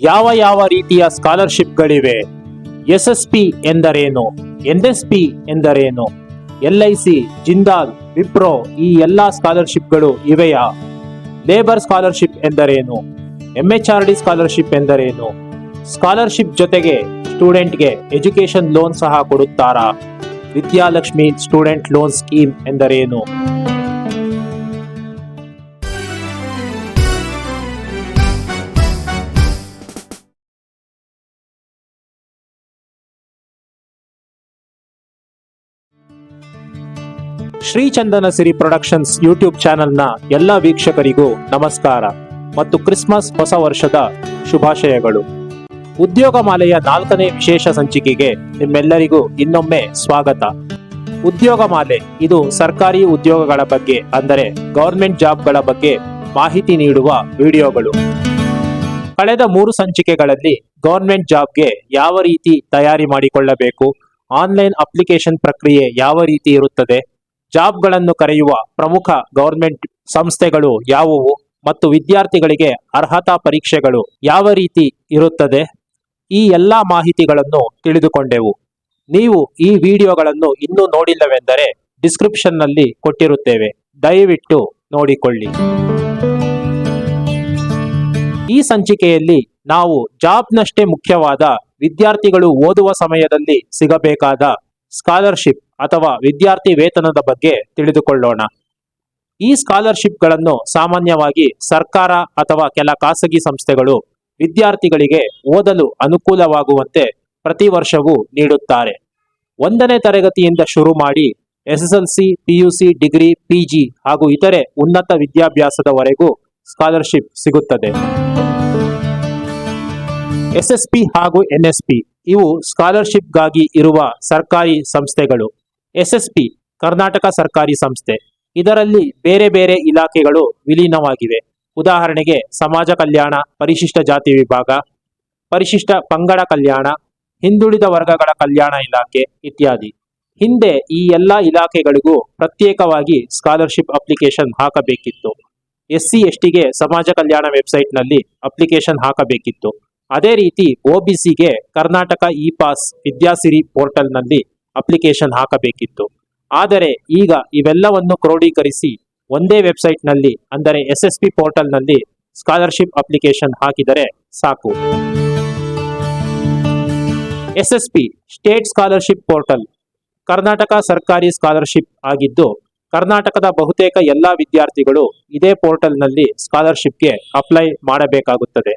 ಯಾವ ಯಾವ ರೀತಿಯ ಸ್ಕಾಲರ್ಶಿಪ್ಗಳಿವೆ? ಎಸ್ ಎಸ್ ಪಿ ಎಂದರೇನು? ಎನ್ ಎಸ್ ಪಿ ಎಂದರೇನು? L I C, Jindal, Wipro ಈ ಎಲ್ಲ ಸ್ಕಾಲರ್ಶಿಪ್ಗಳು ಇವೆಯಾ? ಲೇಬರ್ ಸ್ಕಾಲರ್ಶಿಪ್ ಎಂದರೇನು? M H R D scholarship ಎಂದರೇನು? ಸ್ಕಾಲರ್ಶಿಪ್ ಜೊತೆಗೆ ಸ್ಟೂಡೆಂಟ್ಗೆ ಎಜುಕೇಶನ್ ಲೋನ್ ಸಹ ಕೊಡುತ್ತಾರಾ? ವಿದ್ಯಾಲಕ್ಷ್ಮಿ ಸ್ಟೂಡೆಂಟ್ ಲೋನ್ ಸ್ಕೀಮ್ ಎಂದರೇನು? ಶ್ರೀಚಂದನ ಸಿರಿ ಪ್ರೊಡಕ್ಷನ್ಸ್ ಯೂಟ್ಯೂಬ್ ಚಾನೆಲ್ನ ಎಲ್ಲ ವೀಕ್ಷಕರಿಗೂ ನಮಸ್ಕಾರ ಮತ್ತು ಕ್ರಿಸ್ಮಸ್ ಹೊಸ ವರ್ಷದ ಶುಭಾಶಯಗಳು. ಉದ್ಯೋಗ ಮಾಲೆಯ ನಾಲ್ಕನೇ ವಿಶೇಷ ಸಂಚಿಕೆಗೆ ನಿಮ್ಮೆಲ್ಲರಿಗೂ ಇನ್ನೊಮ್ಮೆ ಸ್ವಾಗತ. ಉದ್ಯೋಗ ಮಾಲೆ, ಇದು ಸರ್ಕಾರಿ ಉದ್ಯೋಗಗಳ ಬಗ್ಗೆ ಅಂದರೆ ಗವರ್ಮೆಂಟ್ ಜಾಬ್ಗಳ ಬಗ್ಗೆ ಮಾಹಿತಿ ನೀಡುವ ವಿಡಿಯೋಗಳು. ಕಳೆದ ಮೂರು ಸಂಚಿಕೆಗಳಲ್ಲಿ ಗವರ್ಮೆಂಟ್ ಜಾಬ್ಗೆ ಯಾವ ರೀತಿ ತಯಾರಿ ಮಾಡಿಕೊಳ್ಳಬೇಕು, ಆನ್ಲೈನ್ ಅಪ್ಲಿಕೇಶನ್ ಪ್ರಕ್ರಿಯೆ ಯಾವ ರೀತಿ ಇರುತ್ತದೆ ಜಾಬ್ಗಳನ್ನು ಕರೆಯುವ ಪ್ರಮುಖ ಗವರ್ಮೆಂಟ್ ಸಂಸ್ಥೆಗಳು ಯಾವುವು ಮತ್ತು ವಿದ್ಯಾರ್ಥಿಗಳಿಗೆ ಅರ್ಹತಾ ಪರೀಕ್ಷೆಗಳು ಯಾವ ರೀತಿ ಇರುತ್ತದೆ? ಈ ಎಲ್ಲ ಮಾಹಿತಿಗಳನ್ನು ತಿಳಿದುಕೊಂಡೆವು. ನೀವು ಈ ವಿಡಿಯೋಗಳನ್ನು ಇನ್ನೂ ನೋಡಿಲ್ಲವೆಂದರೆ ಡಿಸ್ಕ್ರಿಪ್ಷನ್ನಲ್ಲಿ ಕೊಟ್ಟಿರುತ್ತೇವೆ. ದಯವಿಟ್ಟು ನೋಡಿಕೊಳ್ಳಿ. ಈ ಸಂಚಿಕೆಯಲ್ಲಿ ನಾವು ಜಾಬ್ನಷ್ಟೇ ಮುಖ್ಯವಾದ ವಿದ್ಯಾರ್ಥಿಗಳು ಓದುವ ಸಮಯದಲ್ಲಿ ಸಿಗಬೇಕಾದ ಸ್ಕಾಲರ್ಶಿಪ್ ಅಥವಾ ವಿದ್ಯಾರ್ಥಿ ವೇತನದ ಬಗ್ಗೆ ತಿಳಿದುಕೊಳ್ಳೋಣ. ಈ ಸ್ಕಾಲರ್ಶಿಪ್ಗಳನ್ನು ಸಾಮಾನ್ಯವಾಗಿ ಸರ್ಕಾರ ಅಥವಾ ಕೆಲ ಖಾಸಗಿ ಸಂಸ್ಥೆಗಳು ವಿದ್ಯಾರ್ಥಿಗಳಿಗೆ ಓದಲು ಅನುಕೂಲವಾಗುವಂತೆ ಪ್ರತಿ ವರ್ಷವೂ ನೀಡುತ್ತಾರೆ. ಒಂದನೇ ತರಗತಿಯಿಂದ ಶುರು ಮಾಡಿ ಎಸ್ಎಸ್ಎಲ್ಸಿ, ಪಿಯುಸಿ ಡಿಗ್ರಿ, ಪಿಜಿ ಹಾಗೂ ಇತರೆ ಉನ್ನತ ವಿದ್ಯಾಭ್ಯಾಸದವರೆಗೂ ಸ್ಕಾಲರ್ಶಿಪ್ ಸಿಗುತ್ತದೆ. ಎಸ್ಎಸ್ಪಿ ಹಾಗೂ ಎನ್ಎಸ್ಪಿ ಇವು ಸ್ಕಾಲರ್ಶಿಪ್ಗಾಗಿ ಇರುವ ಸರ್ಕಾರಿ ಸಂಸ್ಥೆಗಳು. ಎಸ್ಎಸ್ಪಿ, ಕರ್ನಾಟಕ ಸರ್ಕಾರಿ ಸಂಸ್ಥೆ. ಇದರಲ್ಲಿ ಬೇರೆ ಬೇರೆ ಇಲಾಖೆಗಳು ವಿಲೀನವಾಗಿವೆ. ಉದಾಹರಣೆಗೆ ಸಮಾಜ ಕಲ್ಯಾಣ, ಪರಿಶಿಷ್ಟ ಜಾತಿ ವಿಭಾಗ, ಪರಿಶಿಷ್ಟ ಪಂಗಡ ಕಲ್ಯಾಣ, ಹಿಂದುಳಿದ ವರ್ಗಗಳ ಕಲ್ಯಾಣ ಇಲಾಖೆ ಇತ್ಯಾದಿ. ಹಿಂದೆ ಈ ಎಲ್ಲ ಇಲಾಖೆಗಳಿಗೂ ಪ್ರತ್ಯೇಕವಾಗಿ ಸ್ಕಾಲರ್ಶಿಪ್ ಅಪ್ಲಿಕೇಶನ್ ಹಾಕಬೇಕಿತ್ತು. ಎಸ್ ಸಿ ಎಸ್ಟಿಗೆ ಸಮಾಜ ಕಲ್ಯಾಣ ವೆಬ್ಸೈಟ್ನಲ್ಲಿ ಅಪ್ಲಿಕೇಶನ್ ಹಾಕಬೇಕಿತ್ತು. ಅದೇ ರೀತಿ ಒಬಿಸಿಗೆ ಕರ್ನಾಟಕ ಇ ಪಾಸ್ ವಿದ್ಯಾಸಿರಿ ಪೋರ್ಟಲ್ನಲ್ಲಿ ಅಪ್ಲಿಕೇಶನ್ ಹಾಕಬೇಕಿತ್ತು. ಆದರೆ ಈಗ ಇವೆಲ್ಲವನ್ನು ಕ್ರೋಢೀಕರಿಸಿ ಒಂದೇ ವೆಬ್ಸೈಟ್ನಲ್ಲಿ ಅಂದರೆ ಎಸ್ ಎಸ್ ಪಿ ಪೋರ್ಟಲ್ನಲ್ಲಿ ಸ್ಕಾಲರ್ಶಿಪ್ ಅಪ್ಲಿಕೇಶನ್ ಹಾಕಿದರೆ ಸಾಕು. S S P state scholarship portal Karnataka ಸರ್ಕಾರಿ ಸ್ಕಾಲರ್ಶಿಪ್ ಆಗಿದ್ದು ಕರ್ನಾಟಕದ ಬಹುತೇಕ ಎಲ್ಲ ವಿದ್ಯಾರ್ಥಿಗಳು ಇದೇ ಪೋರ್ಟಲ್ನಲ್ಲಿ ಸ್ಕಾಲರ್ಶಿಪ್ಗೆ ಅಪ್ಲೈ ಮಾಡಬೇಕಾಗುತ್ತದೆ.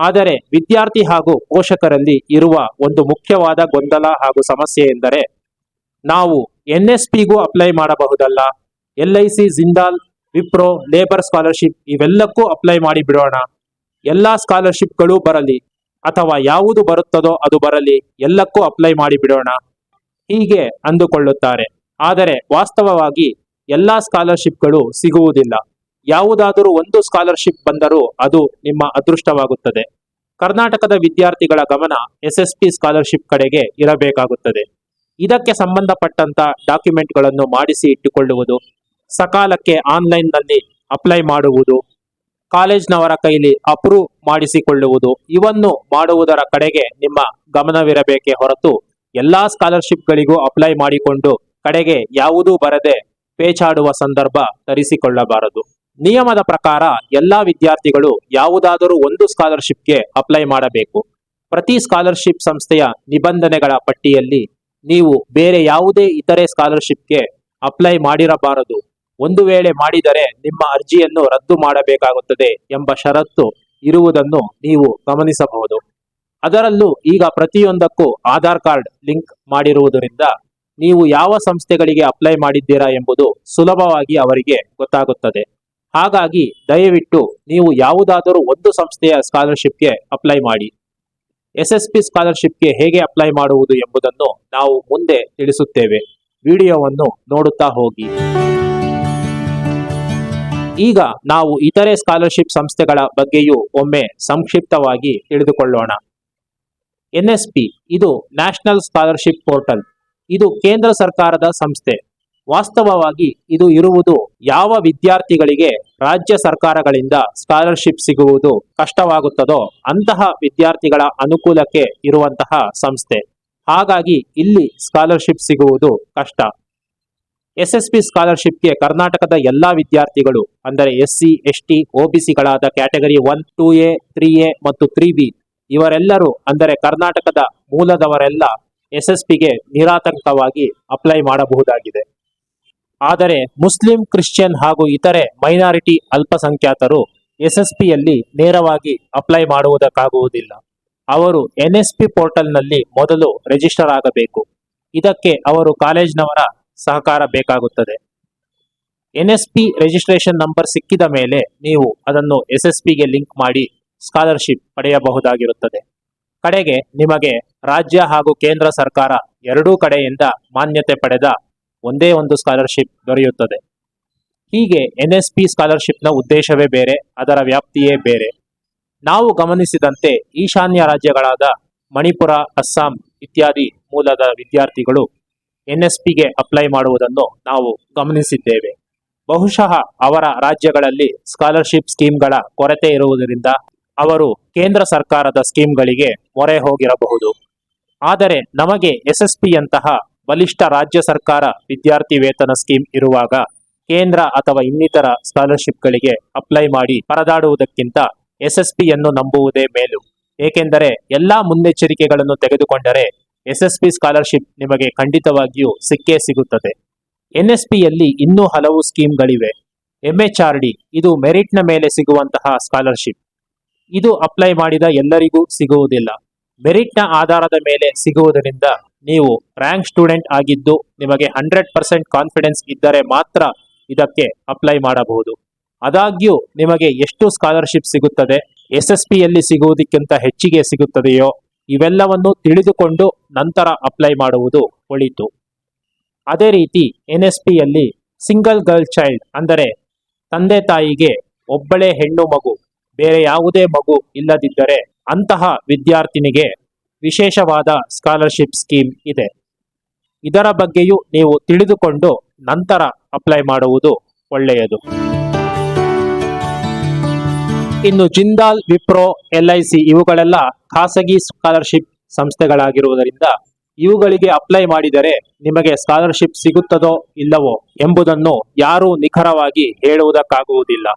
ಆದರೆ ವಿದ್ಯಾರ್ಥಿ ಹಾಗೂ ಪೋಷಕರಲ್ಲಿ ಇರುವ ಒಂದು ಮುಖ್ಯವಾದ ಗೊಂದಲ ಹಾಗೂ ಸಮಸ್ಯೆ ಎಂದರೆ ನಾವು ಪಿಗೂ apply ಮಾಡಬಹುದಲ್ಲ? L I C, Jindal, Wipro, labour scholarship ಇವೆಲ್ಲಕ್ಕೂ apply ಮಾಡಿ ಬಿಡೋಣ. ಎಲ್ಲಾ ಸ್ಕಾಲರ್ಶಿಪ್ಗಳು ಬರಲಿ ಅಥವಾ ಯಾವುದು ಬರುತ್ತದೋ ಅದು ಬರಲಿ ಎಲ್ಲಕ್ಕೂ ಅಪ್ಲೈ ಮಾಡಿ ಬಿಡೋಣ. ಹೀಗೆ ಅಂದುಕೊಳ್ಳುತ್ತಾರೆ. ಆದರೆ ವಾಸ್ತವವಾಗಿ ಎಲ್ಲಾ ಸ್ಕಾಲರ್ಶಿಪ್ಗಳು ಸಿಗುವುದಿಲ್ಲ. ಯಾವುದಾದರೂ ಒಂದು ಸ್ಕಾಲರ್ಶಿಪ್ ಬಂದರೂ ಅದು ನಿಮ್ಮ ಅದೃಷ್ಟವಾಗುತ್ತದೆ. ಕರ್ನಾಟಕದ ವಿದ್ಯಾರ್ಥಿಗಳ ಗಮನ ಎಸ್ಎಸ್ಪಿ ಸ್ಕಾಲರ್ಶಿಪ್ ಕಡೆಗೆ ಇರಬೇಕಾಗುತ್ತದೆ. ಇದಕ್ಕೆ ಸಂಬಂಧಪಟ್ಟಂತ ಡಾಕ್ಯುಮೆಂಟ್ಗಳನ್ನು ಮಾಡಿಸಿ ಇಟ್ಟುಕೊಳ್ಳುವುದು, ಸಕಾಲಕ್ಕೆ ಆನ್ಲೈನ್ನಲ್ಲಿ ಅಪ್ಲೈ ಮಾಡುವುದು, ಕಾಲೇಜ್ನವರ ಕೈಲಿ ಅಪ್ರೂವ್ ಮಾಡಿಸಿಕೊಳ್ಳುವುದು, ಇವನ್ನು ಮಾಡುವುದರ ಕಡೆಗೆ ನಿಮ್ಮ ಗಮನವಿರಬೇಕೇ ಹೊರತು ಎಲ್ಲಾ ಸ್ಕಾಲರ್ಶಿಪ್ಗಳಿಗೂ ಅಪ್ಲೈ ಮಾಡಿಕೊಂಡು ಕಡೆಗೆ ಯಾವುದೂ ಬರದೆ ಪೇಚಾಡುವ ಸಂದರ್ಭ ತರಿಸಿಕೊಳ್ಳಬಾರದು. ನಿಯಮದ ಪ್ರಕಾರ ಎಲ್ಲಾ ವಿದ್ಯಾರ್ಥಿಗಳು ಯಾವುದಾದರೂ ಒಂದು ಸ್ಕಾಲರ್ಶಿಪ್ಗೆ ಅಪ್ಲೈ ಮಾಡಬೇಕು. ಪ್ರತಿ ಸ್ಕಾಲರ್ಶಿಪ್ ಸಂಸ್ಥೆಯ ನಿಬಂಧನೆಗಳ ಪಟ್ಟಿಯಲ್ಲಿ ನೀವು ಬೇರೆ ಯಾವುದೇ ಇತರೆ ಸ್ಕಾಲರ್ಶಿಪ್ಗೆ ಅಪ್ಲೈ ಮಾಡಿರಬಾರದು. ಒಂದು ವೇಳೆ ಮಾಡಿದರೆ ನಿಮ್ಮ ಅರ್ಜಿಯನ್ನು ರದ್ದು ಮಾಡಬೇಕಾಗುತ್ತದೆ ಎಂಬ ಷರತ್ತು ಇರುವುದನ್ನು ನೀವು ಗಮನಿಸಬಹುದು. ಅದರಲ್ಲೂ ಈಗ ಪ್ರತಿಯೊಂದಕ್ಕೂ ಆಧಾರ್ ಕಾರ್ಡ್ ಲಿಂಕ್ ಮಾಡಿರುವುದರಿಂದ ನೀವು ಯಾವ ಸಂಸ್ಥೆಗಳಿಗೆ ಅಪ್ಲೈ ಮಾಡಿದ್ದೀರಾ ಎಂಬುದು ಸುಲಭವಾಗಿ ಅವರಿಗೆ ಗೊತ್ತಾಗುತ್ತದೆ. ಹಾಗಾಗಿ ದಯವಿಟ್ಟು ನೀವು ಯಾವುದಾದರೂ ಒಂದು ಸಂಸ್ಥೆಯ ಸ್ಕಾಲರ್ಶಿಪ್ಗೆ ಅಪ್ಲೈ ಮಾಡಿ. ಎಸ್ ಎಸ್ ಪಿ ಸ್ಕಾಲರ್ಶಿಪ್ಗೆ ಹೇಗೆ ಅಪ್ಲೈ ಮಾಡುವುದು ಎಂಬುದನ್ನು ನಾವು ಮುಂದೆ ತಿಳಿಸುತ್ತೇವೆ. ವಿಡಿಯೋವನ್ನು ನೋಡುತ್ತಾ ಹೋಗಿ. ಈಗ ನಾವು ಇತರೆ ಸ್ಕಾಲರ್ಶಿಪ್ ಸಂಸ್ಥೆಗಳ ಬಗ್ಗೆಯೂ ಒಮ್ಮೆ ಸಂಕ್ಷಿಪ್ತವಾಗಿ ತಿಳಿದುಕೊಳ್ಳೋಣ. ಎನ್ಎಸ್ಪಿ ಇದು ನ್ಯಾಷನಲ್ ಸ್ಕಾಲರ್ಶಿಪ್ ಪೋರ್ಟಲ್ ಇದು ಕೇಂದ್ರ ಸರ್ಕಾರದ ಸಂಸ್ಥೆ. ವಾಸ್ತವವಾಗಿ ಇದು ಇರುವುದು ಯಾವ ವಿದ್ಯಾರ್ಥಿಗಳಿಗೆ ರಾಜ್ಯ ಸರ್ಕಾರಗಳಿಂದ ಸ್ಕಾಲರ್ಶಿಪ್ ಸಿಗುವುದು ಕಷ್ಟವಾಗುತ್ತದೋ ಅಂತಹ ವಿದ್ಯಾರ್ಥಿಗಳ ಅನುಕೂಲಕ್ಕೆ ಇರುವಂತಹ ಸಂಸ್ಥೆ. ಹಾಗಾಗಿ ಇಲ್ಲಿ ಸ್ಕಾಲರ್ಶಿಪ್ ಸಿಗುವುದು ಕಷ್ಟ. ಎಸ್ ಎಸ್ ಪಿ ಸ್ಕಾಲರ್ಶಿಪ್ಗೆ ಕರ್ನಾಟಕದ ಎಲ್ಲಾ ವಿದ್ಯಾರ್ಥಿಗಳು, ಅಂದರೆ S C S T ಒಬಿಸಿಗಳಾದ category one, two A, three A ಮತ್ತು ತ್ರೀ ಬಿ, ಇವರೆಲ್ಲರೂ ಅಂದರೆ ಕರ್ನಾಟಕದ ಮೂಲದವರೆಲ್ಲ ಎಸ್ ಎಸ್ ಪಿಗೆ ನಿರಾತಂಕವಾಗಿ ಅಪ್ಲೈ ಮಾಡಬಹುದಾಗಿದೆ. ಆದರೆ ಮುಸ್ಲಿಂ, ಕ್ರಿಶ್ಚಿಯನ್ ಹಾಗೂ ಇತರೆ ಮೈನಾರಿಟಿ ಅಲ್ಪಸಂಖ್ಯಾತರು ಎಸ್ಎಸ್ಪಿಯಲ್ಲಿ ಎಸ್ ಪಿಯಲ್ಲಿ ನೇರವಾಗಿ ಅಪ್ಲೈ ಮಾಡುವುದಕ್ಕಾಗುವುದಿಲ್ಲ. ಅವರು ಎನ್ಎಸ್ಪಿ ಪೋರ್ಟಲ್ನಲ್ಲಿ ಮೊದಲು ರಿಜಿಸ್ಟರ್ ಆಗಬೇಕು. ಇದಕ್ಕೆ ಅವರು ಕಾಲೇಜ್ನವರ ಸಹಕಾರ ಬೇಕಾಗುತ್ತದೆ. ಎನ್ಎಸ್ಪಿ ರಿಜಿಸ್ಟ್ರೇಷನ್ ನಂಬರ್ ಸಿಕ್ಕಿದ ಮೇಲೆ ನೀವು ಅದನ್ನು ಎಸ್ ಎಸ್ ಪಿಗೆ ಲಿಂಕ್ ಮಾಡಿ ಸ್ಕಾಲರ್ಶಿಪ್ ಪಡೆಯಬಹುದಾಗಿರುತ್ತದೆ. ಕಡೆಗೆ ನಿಮಗೆ ರಾಜ್ಯ ಹಾಗೂ ಕೇಂದ್ರ ಸರ್ಕಾರ ಎರಡೂ ಕಡೆಯಿಂದ ಮಾನ್ಯತೆ ಪಡೆದ ಒಂದೇ ಒಂದು ಸ್ಕಾಲರ್ಶಿಪ್ ದೊರೆಯುತ್ತದೆ. ಹೀಗೆ ಎನ್ ಎಸ್ ಪಿ ಸ್ಕಾಲರ್ಶಿಪ್ನ ಉದ್ದೇಶವೇ ಬೇರೆ, ಅದರ ವ್ಯಾಪ್ತಿಯೇ ಬೇರೆ. ನಾವು ಗಮನಿಸಿದಂತೆ ಈಶಾನ್ಯ ರಾಜ್ಯಗಳಾದ ಮಣಿಪುರ, ಅಸ್ಸಾಂ ಇತ್ಯಾದಿ ಮೂಲದ ವಿದ್ಯಾರ್ಥಿಗಳು ಎನ್ ಎಸ್ ಪಿಗೆ ಅಪ್ಲೈ ಮಾಡುವುದನ್ನು ನಾವು ಗಮನಿಸಿದ್ದೇವೆ. ಬಹುಶಃ ಅವರ ರಾಜ್ಯಗಳಲ್ಲಿ ಸ್ಕಾಲರ್ಶಿಪ್ ಸ್ಕೀಮ್ಗಳ ಕೊರತೆ ಇರುವುದರಿಂದ ಅವರು ಕೇಂದ್ರ ಸರ್ಕಾರದ ಸ್ಕೀಮ್ಗಳಿಗೆ ಮೊರೆ ಹೋಗಿರಬಹುದು. ಆದರೆ ನಮಗೆ ಎಸ್ ಎಸ್ ಪಿಯಂತಹ ಬಲಿಷ್ಠ ರಾಜ್ಯ ಸರ್ಕಾರ ವಿದ್ಯಾರ್ಥಿ ವೇತನ ಸ್ಕೀಮ್ ಇರುವಾಗ ಕೇಂದ್ರ ಅಥವಾ ಇನ್ನಿತರ ಸ್ಕಾಲರ್ಶಿಪ್ಗಳಿಗೆ ಅಪ್ಲೈ ಮಾಡಿ ಪರದಾಡುವುದಕ್ಕಿಂತ ಎಸ್ಎಸ್ಪಿಯನ್ನು ಎಸ್ ಪಿಯನ್ನು ನಂಬುವುದೇ ಮೇಲು. ಏಕೆಂದರೆ ಎಲ್ಲಾ ಮುನ್ನೆಚ್ಚರಿಕೆಗಳನ್ನು ತೆಗೆದುಕೊಂಡರೆ ಎಸ್ಎಸ್ಪಿ ಸ್ಕಾಲರ್ಶಿಪ್ ನಿಮಗೆ ಖಂಡಿತವಾಗಿಯೂ ಸಿಕ್ಕೇ ಸಿಗುತ್ತದೆ. ಎನ್ಎಸ್ಪಿಯಲ್ಲಿ ಎಸ್ ಪಿಯಲ್ಲಿ ಇನ್ನೂ ಹಲವು ಸ್ಕೀಮ್ಗಳಿವೆ. ಎಂಎಚ್ಆರ್ ಡಿ ಇದು ಮೆರಿಟ್ನ ಮೇಲೆ ಸಿಗುವಂತಹ ಸ್ಕಾಲರ್ಶಿಪ್. ಇದು ಅಪ್ಲೈ ಮಾಡಿದ ಎಲ್ಲರಿಗೂ ಸಿಗುವುದಿಲ್ಲ. ಮೆರಿಟ್ನ ಆಧಾರದ ಮೇಲೆ ಸಿಗುವುದರಿಂದ ನೀವು ರ್ಯಾಂಕ್ ಸ್ಟೂಡೆಂಟ್ ಆಗಿದ್ದು ನಿಮಗೆ ಹಂಡ್ರೆಡ್ ಪರ್ಸೆಂಟ್ ಕಾನ್ಫಿಡೆನ್ಸ್ ಇದ್ದರೆ ಮಾತ್ರ ಇದಕ್ಕೆ ಅಪ್ಲೈ ಮಾಡಬಹುದು. ಆದಾಗ್ಯೂ ನಿಮಗೆ ಎಷ್ಟು ಸ್ಕಾಲರ್ಶಿಪ್ ಸಿಗುತ್ತದೆ ಎಸ್ ಎಸ್ ಪಿಯಲ್ಲಿ ಸಿಗುವುದಕ್ಕಿಂತ ಹೆಚ್ಚಿಗೆ ಸಿಗುತ್ತದೆಯೋ ಇವೆಲ್ಲವನ್ನು ತಿಳಿದುಕೊಂಡು ನಂತರ ಅಪ್ಲೈ ಮಾಡುವುದು ಒಳಿತು. ಅದೇ ರೀತಿ ಎನ್ ಎಸ್ ಪಿಯಲ್ಲಿ ಸಿಂಗಲ್ ಗರ್ಲ್ ಚೈಲ್ಡ್ ಅಂದರೆ ತಂದೆ ತಾಯಿಗೆ ಒಬ್ಬಳೇ ಹೆಣ್ಣು ಮಗು, ಬೇರೆ ಯಾವುದೇ ಮಗು ಇಲ್ಲದಿದ್ದರೆ ಅಂತಹ ವಿದ್ಯಾರ್ಥಿನಿಗೆ ವಿಶೇಷವಾದ ಸ್ಕಾಲರ್ಶಿಪ್ ಸ್ಕೀಮ್ ಇದೆ. ಇದರ ಬಗ್ಗೆಯೂ ನೀವು ತಿಳಿದುಕೊಂಡು ನಂತರ ಅಪ್ಲೈ ಮಾಡುವುದು ಒಳ್ಳೆಯದು. ಇನ್ನು Jindal, Wipro, L I C ಇವುಗಳೆಲ್ಲ ಖಾಸಗಿ ಸ್ಕಾಲರ್ಶಿಪ್ ಸಂಸ್ಥೆಗಳಾಗಿರುವುದರಿಂದ ಇವುಗಳಿಗೆ ಅಪ್ಲೈ ಮಾಡಿದರೆ ನಿಮಗೆ ಸ್ಕಾಲರ್ಶಿಪ್ ಸಿಗುತ್ತದೋ ಇಲ್ಲವೋ ಎಂಬುದನ್ನು ಯಾರೂ ನಿಖರವಾಗಿ ಹೇಳುವುದಕ್ಕಾಗುವುದಿಲ್ಲ.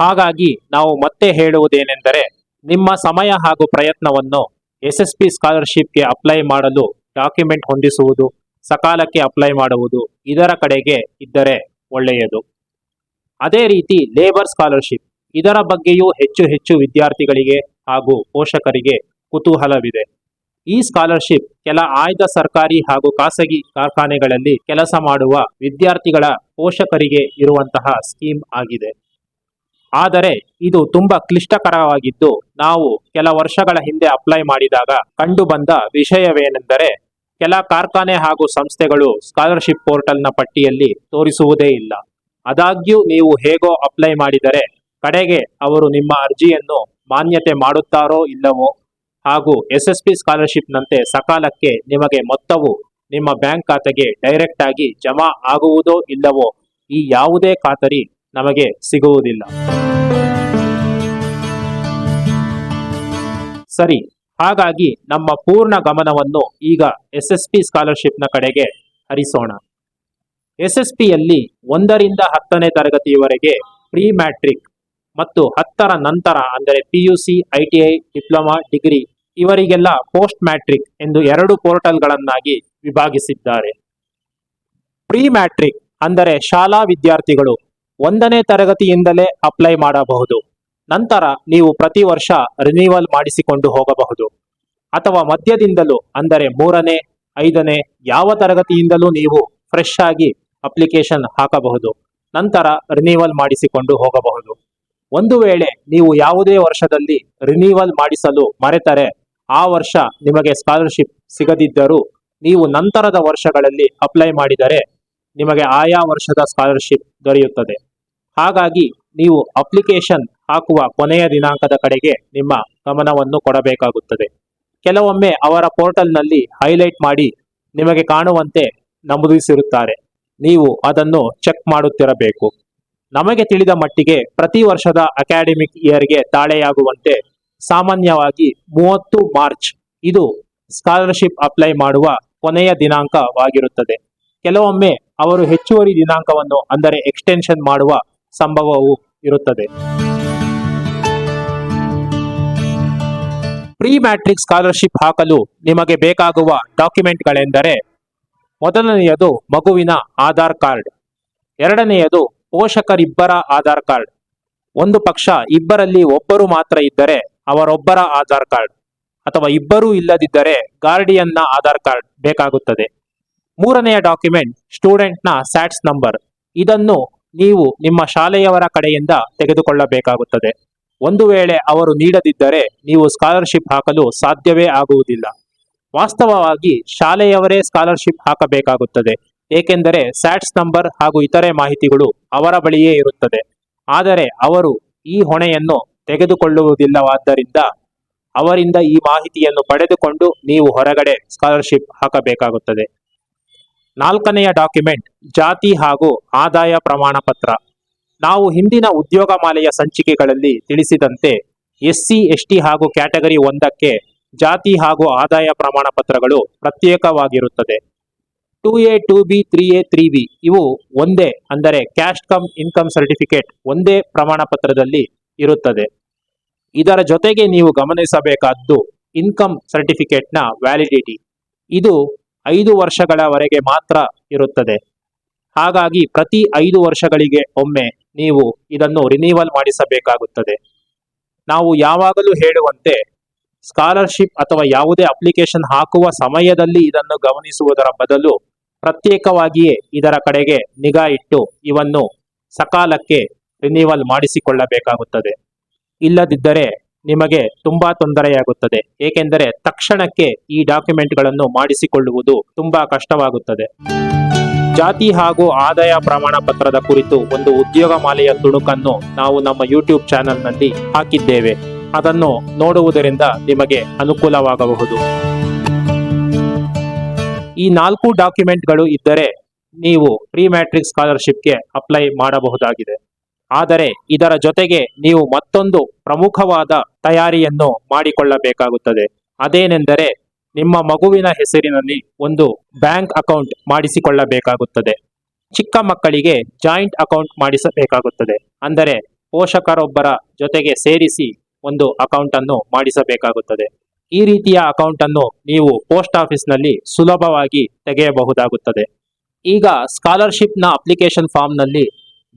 ಹಾಗಾಗಿ ನಾವು ಮತ್ತೆ ಹೇಳುವುದೇನೆಂದರೆ ನಿಮ್ಮ ಸಮಯ ಹಾಗೂ ಪ್ರಯತ್ನವನ್ನು ಎಸ್ ಎಸ್ ಪಿ ಸ್ಕಾಲರ್ಶಿಪ್ಗೆ ಅಪ್ಲೈ ಮಾಡಲು ಡಾಕ್ಯುಮೆಂಟ್ ಹೊಂದಿಸುವುದು ಸಕಾಲಕ್ಕೆ ಅಪ್ಲೈ ಮಾಡುವುದು ಇದರ ಕಡೆಗೆ ಇದ್ದರೆ ಒಳ್ಳೆಯದು. ಅದೇ ರೀತಿ ಲೇಬರ್ ಸ್ಕಾಲರ್ಶಿಪ್ ಇದರ ಬಗ್ಗೆಯೂ ಹೆಚ್ಚು ಹೆಚ್ಚು ವಿದ್ಯಾರ್ಥಿಗಳಿಗೆ ಹಾಗೂ ಪೋಷಕರಿಗೆ ಕುತೂಹಲವಿದೆ. ಈ ಸ್ಕಾಲರ್ಶಿಪ್ ಕೆಲ ಆಯ್ದ ಸರ್ಕಾರಿ ಹಾಗೂ ಖಾಸಗಿ ಕಾರ್ಖಾನೆಗಳಲ್ಲಿ ಕೆಲಸ ಮಾಡುವ ವಿದ್ಯಾರ್ಥಿಗಳ ಪೋಷಕರಿಗೆ ಇರುವಂತಹ ಸ್ಕೀಮ್ ಆಗಿದೆ. ಆದರೆ ಇದು ತುಂಬಾ ಕ್ಲಿಷ್ಟಕರವಾಗಿದ್ದು ನಾವು ಕೆಲ ವರ್ಷಗಳ ಹಿಂದೆ ಅಪ್ಲೈ ಮಾಡಿದಾಗ ಕಂಡುಬಂದ ವಿಷಯವೇನೆಂದರೆ ಕೆಲ ಕಾರ್ಖಾನೆ ಹಾಗೂ ಸಂಸ್ಥೆಗಳು ಸ್ಕಾಲರ್ಶಿಪ್ ಪೋರ್ಟಲ್ನ ಪಟ್ಟಿಯಲ್ಲಿ ತೋರಿಸುವುದೇ ಇಲ್ಲ. ಆದಾಗ್ಯೂ ನೀವು ಹೇಗೋ ಅಪ್ಲೈ ಮಾಡಿದರೆ ಕಡೆಗೆ ಅವರು ನಿಮ್ಮ ಅರ್ಜಿಯನ್ನು ಮಾನ್ಯತೆ ಮಾಡುತ್ತಾರೋ ಇಲ್ಲವೋ ಹಾಗೂ ಎಸ್ ಎಸ್ ಪಿ ಸ್ಕಾಲರ್ಶಿಪ್ನಂತೆ ಸಕಾಲಕ್ಕೆ ನಿಮಗೆ ಮೊತ್ತವು ನಿಮ್ಮ ಬ್ಯಾಂಕ್ ಖಾತೆಗೆ ಡೈರೆಕ್ಟ್ ಆಗಿ ಜಮಾ ಆಗುವುದೋ ಇಲ್ಲವೋ ಈ ಯಾವುದೇ ಖಾತರಿ ನಮಗೆ ಸಿಗುವುದಿಲ್ಲ. ಸರಿ, ಹಾಗಾಗಿ ನಮ್ಮ ಪೂರ್ಣ ಗಮನವನ್ನು ಈಗ ಎಸ್ ಎಸ್ ಪಿ ಸ್ಕಾಲರ್ಶಿಪ್ನ ಕಡೆಗೆ ಹರಿಸೋಣ. ಎಸ್ ಎಸ್ ಪಿಯಲ್ಲಿ ಒಂದರಿಂದ ಹತ್ತನೇ ತರಗತಿಯವರೆಗೆ ಪ್ರೀ ಮ್ಯಾಟ್ರಿಕ್ ಮತ್ತು ಹತ್ತರ ನಂತರ, ಅಂದರೆ P U C, I T I, diploma, degree ಇವರಿಗೆಲ್ಲ ಪೋಸ್ಟ್ ಮ್ಯಾಟ್ರಿಕ್ ಎಂದು ಎರಡು ಪೋರ್ಟಲ್ಗಳನ್ನಾಗಿ ವಿಭಾಗಿಸಿದ್ದಾರೆ. ಪ್ರೀ ಮ್ಯಾಟ್ರಿಕ್ ಅಂದರೆ ಶಾಲಾ ವಿದ್ಯಾರ್ಥಿಗಳು ಒಂದನೇ ತರಗತಿಯಿಂದಲೇ ಅಪ್ಲೈ ಮಾಡಬಹುದು. ನಂತರ ನೀವು ಪ್ರತಿ ವರ್ಷ ರಿನಿವಲ್ ಮಾಡಿಸಿಕೊಂಡು ಹೋಗಬಹುದು. ಅಥವಾ ಮಧ್ಯದಿಂದಲೂ, ಅಂದರೆ ಮೂರನೇ, ಐದನೇ, ಯಾವ ತರಗತಿಯಿಂದಲೂ ನೀವು ಫ್ರೆಶ್ ಆಗಿ ಅಪ್ಲಿಕೇಶನ್ ಹಾಕಬಹುದು. ನಂತರ ರಿನಿವಲ್ ಮಾಡಿಸಿಕೊಂಡು ಹೋಗಬಹುದು. ಒಂದು ವೇಳೆ ನೀವು ಯಾವುದೇ ವರ್ಷದಲ್ಲಿ ರಿನಿವಲ್ ಮಾಡಿಸಲು ಮರೆತರೆ, ಆ ವರ್ಷ ನಿಮಗೆ ಸ್ಕಾಲರ್ಶಿಪ್ ಸಿಗದಿದ್ದರೂ, ನೀವು ನಂತರದ ವರ್ಷಗಳಲ್ಲಿ ಅಪ್ಲೈ ಮಾಡಿದರೆ ನಿಮಗೆ ಆಯಾ ವರ್ಷದ ಸ್ಕಾಲರ್ಶಿಪ್ ದೊರೆಯುತ್ತದೆ. ಹಾಗಾಗಿ ನೀವು ಅಪ್ಲಿಕೇಶನ್ ಹಾಕುವ ಕೊನೆಯ ದಿನಾಂಕದ ಕಡೆಗೆ ನಿಮ್ಮ ಗಮನವನ್ನು ಕೊಡಬೇಕಾಗುತ್ತದೆ. ಕೆಲವೊಮ್ಮೆ ಅವರ ಪೋರ್ಟಲ್ನಲ್ಲಿ ಹೈಲೈಟ್ ಮಾಡಿ ನಿಮಗೆ ಕಾಣುವಂತೆ ನಮೂದಿಸಿರುತ್ತಾರೆ. ನೀವು ಅದನ್ನು ಚೆಕ್ ಮಾಡುತ್ತಿರಬೇಕು. ನಮಗೆ ತಿಳಿದ ಮಟ್ಟಿಗೆ ಪ್ರತಿ ವರ್ಷದ ಅಕಾಡೆಮಿಕ್ ಇಯರ್ಗೆ ತಾಳೆಯಾಗುವಂತೆ ಸಾಮಾನ್ಯವಾಗಿ ಮೂವತ್ತು ಮಾರ್ಚ್ ಇದು ಸ್ಕಾಲರ್ಶಿಪ್ ಅಪ್ಲೈ ಮಾಡುವ ಕೊನೆಯ ದಿನಾಂಕವಾಗಿರುತ್ತದೆ. ಕೆಲವೊಮ್ಮೆ ಅವರು ಹೆಚ್ಚುವರಿ ದಿನಾಂಕವನ್ನು ಅಂದರೆ ಎಕ್ಸ್ಟೆನ್ಷನ್ ಮಾಡುವ ಸಂಭವವು ಇರುತ್ತದೆ. ಪ್ರೀ ಮ್ಯಾಟ್ರಿಕ್ ಸ್ಕಾಲರ್ಶಿಪ್ ಹಾಕಲು ನಿಮಗೆ ಬೇಕಾಗುವ ಡಾಕ್ಯುಮೆಂಟ್ಗಳೆಂದರೆ ಮೊದಲನೆಯದು ಮಗುವಿನ ಆಧಾರ್ ಕಾರ್ಡ್, ಎರಡನೆಯದು ಪೋಷಕರಿಬ್ಬರ ಆಧಾರ್ ಕಾರ್ಡ್. ಒಂದು ಪಕ್ಷ ಇಬ್ಬರಲ್ಲಿ ಒಬ್ಬರು ಮಾತ್ರ ಇದ್ದರೆ ಅವರೊಬ್ಬರ ಆಧಾರ್ ಕಾರ್ಡ್ ಅಥವಾ ಇಬ್ಬರೂ ಇಲ್ಲದಿದ್ದರೆ ಗಾರ್ಡಿಯನ್ನ ಆಧಾರ್ ಕಾರ್ಡ್ ಬೇಕಾಗುತ್ತದೆ. ಮೂರನೆಯ ಡಾಕ್ಯುಮೆಂಟ್ ಸ್ಟೂಡೆಂಟ್ನ ಸ್ಯಾಟ್ಸ್ ನಂಬರ್ ಇದನ್ನು ನೀವು ನಿಮ್ಮ ಶಾಲೆಯವರ ಕಡೆಯಿಂದ ತೆಗೆದುಕೊಳ್ಳಬೇಕಾಗುತ್ತದೆ. ಒಂದು ವೇಳೆ ಅವರು ನೀಡದಿದ್ದರೆ ನೀವು ಸ್ಕಾಲರ್ಶಿಪ್ ಹಾಕಲು ಸಾಧ್ಯವೇ ಆಗುವುದಿಲ್ಲ. ವಾಸ್ತವವಾಗಿ ಶಾಲೆಯವರೇ ಸ್ಕಾಲರ್ಶಿಪ್ ಹಾಕಬೇಕಾಗುತ್ತದೆ. ಏಕೆಂದರೆ ಸ್ಯಾಟ್ಸ್ ನಂಬರ್ ಹಾಗೂ ಇತರೆ ಮಾಹಿತಿಗಳು ಅವರ ಬಳಿಯೇ ಇರುತ್ತದೆ. ಆದರೆ ಅವರು ಈ ಹೊಣೆಯನ್ನು ತೆಗೆದುಕೊಳ್ಳುವುದಿಲ್ಲವಾದ್ದರಿಂದ ಅವರಿಂದ ಈ ಮಾಹಿತಿಯನ್ನು ಪಡೆದುಕೊಂಡು ನೀವು ಹೊರಗಡೆ ಸ್ಕಾಲರ್ಶಿಪ್ ಹಾಕಬೇಕಾಗುತ್ತದೆ. ನಾಲ್ಕನೆಯ ಡಾಕ್ಯುಮೆಂಟ್, ಜಾತಿ ಹಾಗೂ ಆದಾಯ ಪ್ರಮಾಣ ಪತ್ರ ನಾವು ಹಿಂದಿನ ಉದ್ಯೋಗಮಾಲೆಯ ಸಂಚಿಕೆಗಳಲ್ಲಿ ತಿಳಿಸಿದಂತೆ, ಎಸ್ಸಿ, ಎಸ್ಟಿ ಹಾಗೂ ಕ್ಯಾಟಗರಿ ಒಂದಕ್ಕೆ ಜಾತಿ ಹಾಗೂ ಆದಾಯ ಪ್ರಮಾಣ ಪತ್ರಗಳು ಪ್ರತ್ಯೇಕವಾಗಿರುತ್ತದೆ. Two A, two B, three A, three B ಇವು ಒಂದೇ, ಅಂದರೆ ಕ್ಯಾಶ್ ಕಮ್, ಇನ್ಕಮ್ ಸರ್ಟಿಫಿಕೇಟ್ ಒಂದೇ ಪ್ರಮಾಣ ಪತ್ರದಲ್ಲಿ ಇರುತ್ತದೆ. ಇದರ ಜೊತೆಗೆ ನೀವು ಗಮನಿಸಬೇಕಾದ್ದು ಇನ್ಕಮ್ ಸರ್ಟಿಫಿಕೇಟ್ನ ವ್ಯಾಲಿಡಿಟಿ. ಇದು ಐದು ವರ್ಷಗಳವರೆಗೆ ಮಾತ್ರ ಇರುತ್ತದೆ. ಹಾಗಾಗಿ ಪ್ರತಿ ಐದು ವರ್ಷಗಳಿಗೆ ಒಮ್ಮೆ ನೀವು ಇದನ್ನು ರಿನಿವಲ್ ಮಾಡಿಸಬೇಕಾಗುತ್ತದೆ. ನಾವು ಯಾವಾಗಲೂ ಹೇಳುವಂತೆ ಸ್ಕಾಲರ್ಶಿಪ್ ಅಥವಾ ಯಾವುದೇ ಅಪ್ಲಿಕೇಶನ್ ಹಾಕುವ ಸಮಯದಲ್ಲಿ ಇದನ್ನು ಗಮನಿಸುವುದರ ಬದಲು ಪ್ರತ್ಯೇಕವಾಗಿಯೇ ಇದರ ಕಡೆಗೆ ನಿಗಾ ಇಟ್ಟು ಇವನ್ನು ಸಕಾಲಕ್ಕೆ ರಿನಿವಲ್ ಮಾಡಿಸಿಕೊಳ್ಳಬೇಕಾಗುತ್ತದೆ. ಇಲ್ಲದಿದ್ದರೆ ನಿಮಗೆ ತುಂಬಾ ತೊಂದರೆಯಾಗುತ್ತದೆ. ಏಕೆಂದರೆ ತಕ್ಷಣಕ್ಕೆ ಈ ಡಾಕ್ಯುಮೆಂಟ್ಗಳನ್ನು ಮಾಡಿಸಿಕೊಳ್ಳುವುದು ತುಂಬಾ ಕಷ್ಟವಾಗುತ್ತದೆ. ಜಾತಿ ಹಾಗೂ ಆದಾಯ ಪ್ರಮಾಣ ಪತ್ರದ ಕುರಿತು ಒಂದು ಉದ್ಯೋಗ ಮಾಲೆಯ ತುಣುಕನ್ನು ನಾವು ನಮ್ಮ ಯೂಟ್ಯೂಬ್ ಚಾನೆಲ್ನಲ್ಲಿ ಹಾಕಿದ್ದೇವೆ. ಅದನ್ನು ನೋಡುವುದರಿಂದ ನಿಮಗೆ ಅನುಕೂಲವಾಗಬಹುದು. ಈ ನಾಲ್ಕು ಡಾಕ್ಯುಮೆಂಟ್ಗಳು ಇದ್ದರೆ ನೀವು ಪ್ರೀ ಮ್ಯಾಟ್ರಿಕ್ ಸ್ಕಾಲರ್ಶಿಪ್ಗೆ ಅಪ್ಲೈ ಮಾಡಬಹುದಾಗಿದೆ. ಆದರೆ ಇದರ ಜೊತೆಗೆ ನೀವು ಮತ್ತೊಂದು ಪ್ರಮುಖವಾದ ತಯಾರಿಯನ್ನು ಮಾಡಿಕೊಳ್ಳಬೇಕಾಗುತ್ತದೆ. ಅದೇನೆಂದರೆ ನಿಮ್ಮ ಮಗುವಿನ ಹೆಸರಿನಲ್ಲಿ ಒಂದು ಬ್ಯಾಂಕ್ ಅಕೌಂಟ್ ಮಾಡಿಸಿಕೊಳ್ಳಬೇಕಾಗುತ್ತದೆ. ಚಿಕ್ಕ ಮಕ್ಕಳಿಗೆ ಜಾಯಿಂಟ್ ಅಕೌಂಟ್ ಮಾಡಿಸಬೇಕಾಗುತ್ತದೆ. ಅಂದರೆ ಪೋಷಕರೊಬ್ಬರ ಜೊತೆಗೆ ಸೇರಿಸಿ ಒಂದು ಅಕೌಂಟ್ ಅನ್ನು ಮಾಡಿಸಬೇಕಾಗುತ್ತದೆ. ಈ ರೀತಿಯ ಅಕೌಂಟ್ ಅನ್ನು ನೀವು ಪೋಸ್ಟ್ ಆಫೀಸ್ನಲ್ಲಿ ಸುಲಭವಾಗಿ ತೆಗೆಯಬಹುದಾಗುತ್ತದೆ. ಈಗ ಸ್ಕಾಲರ್ಶಿಪ್ನ ಅಪ್ಲಿಕೇಶನ್ ಫಾರ್ಮ್ನಲ್ಲಿ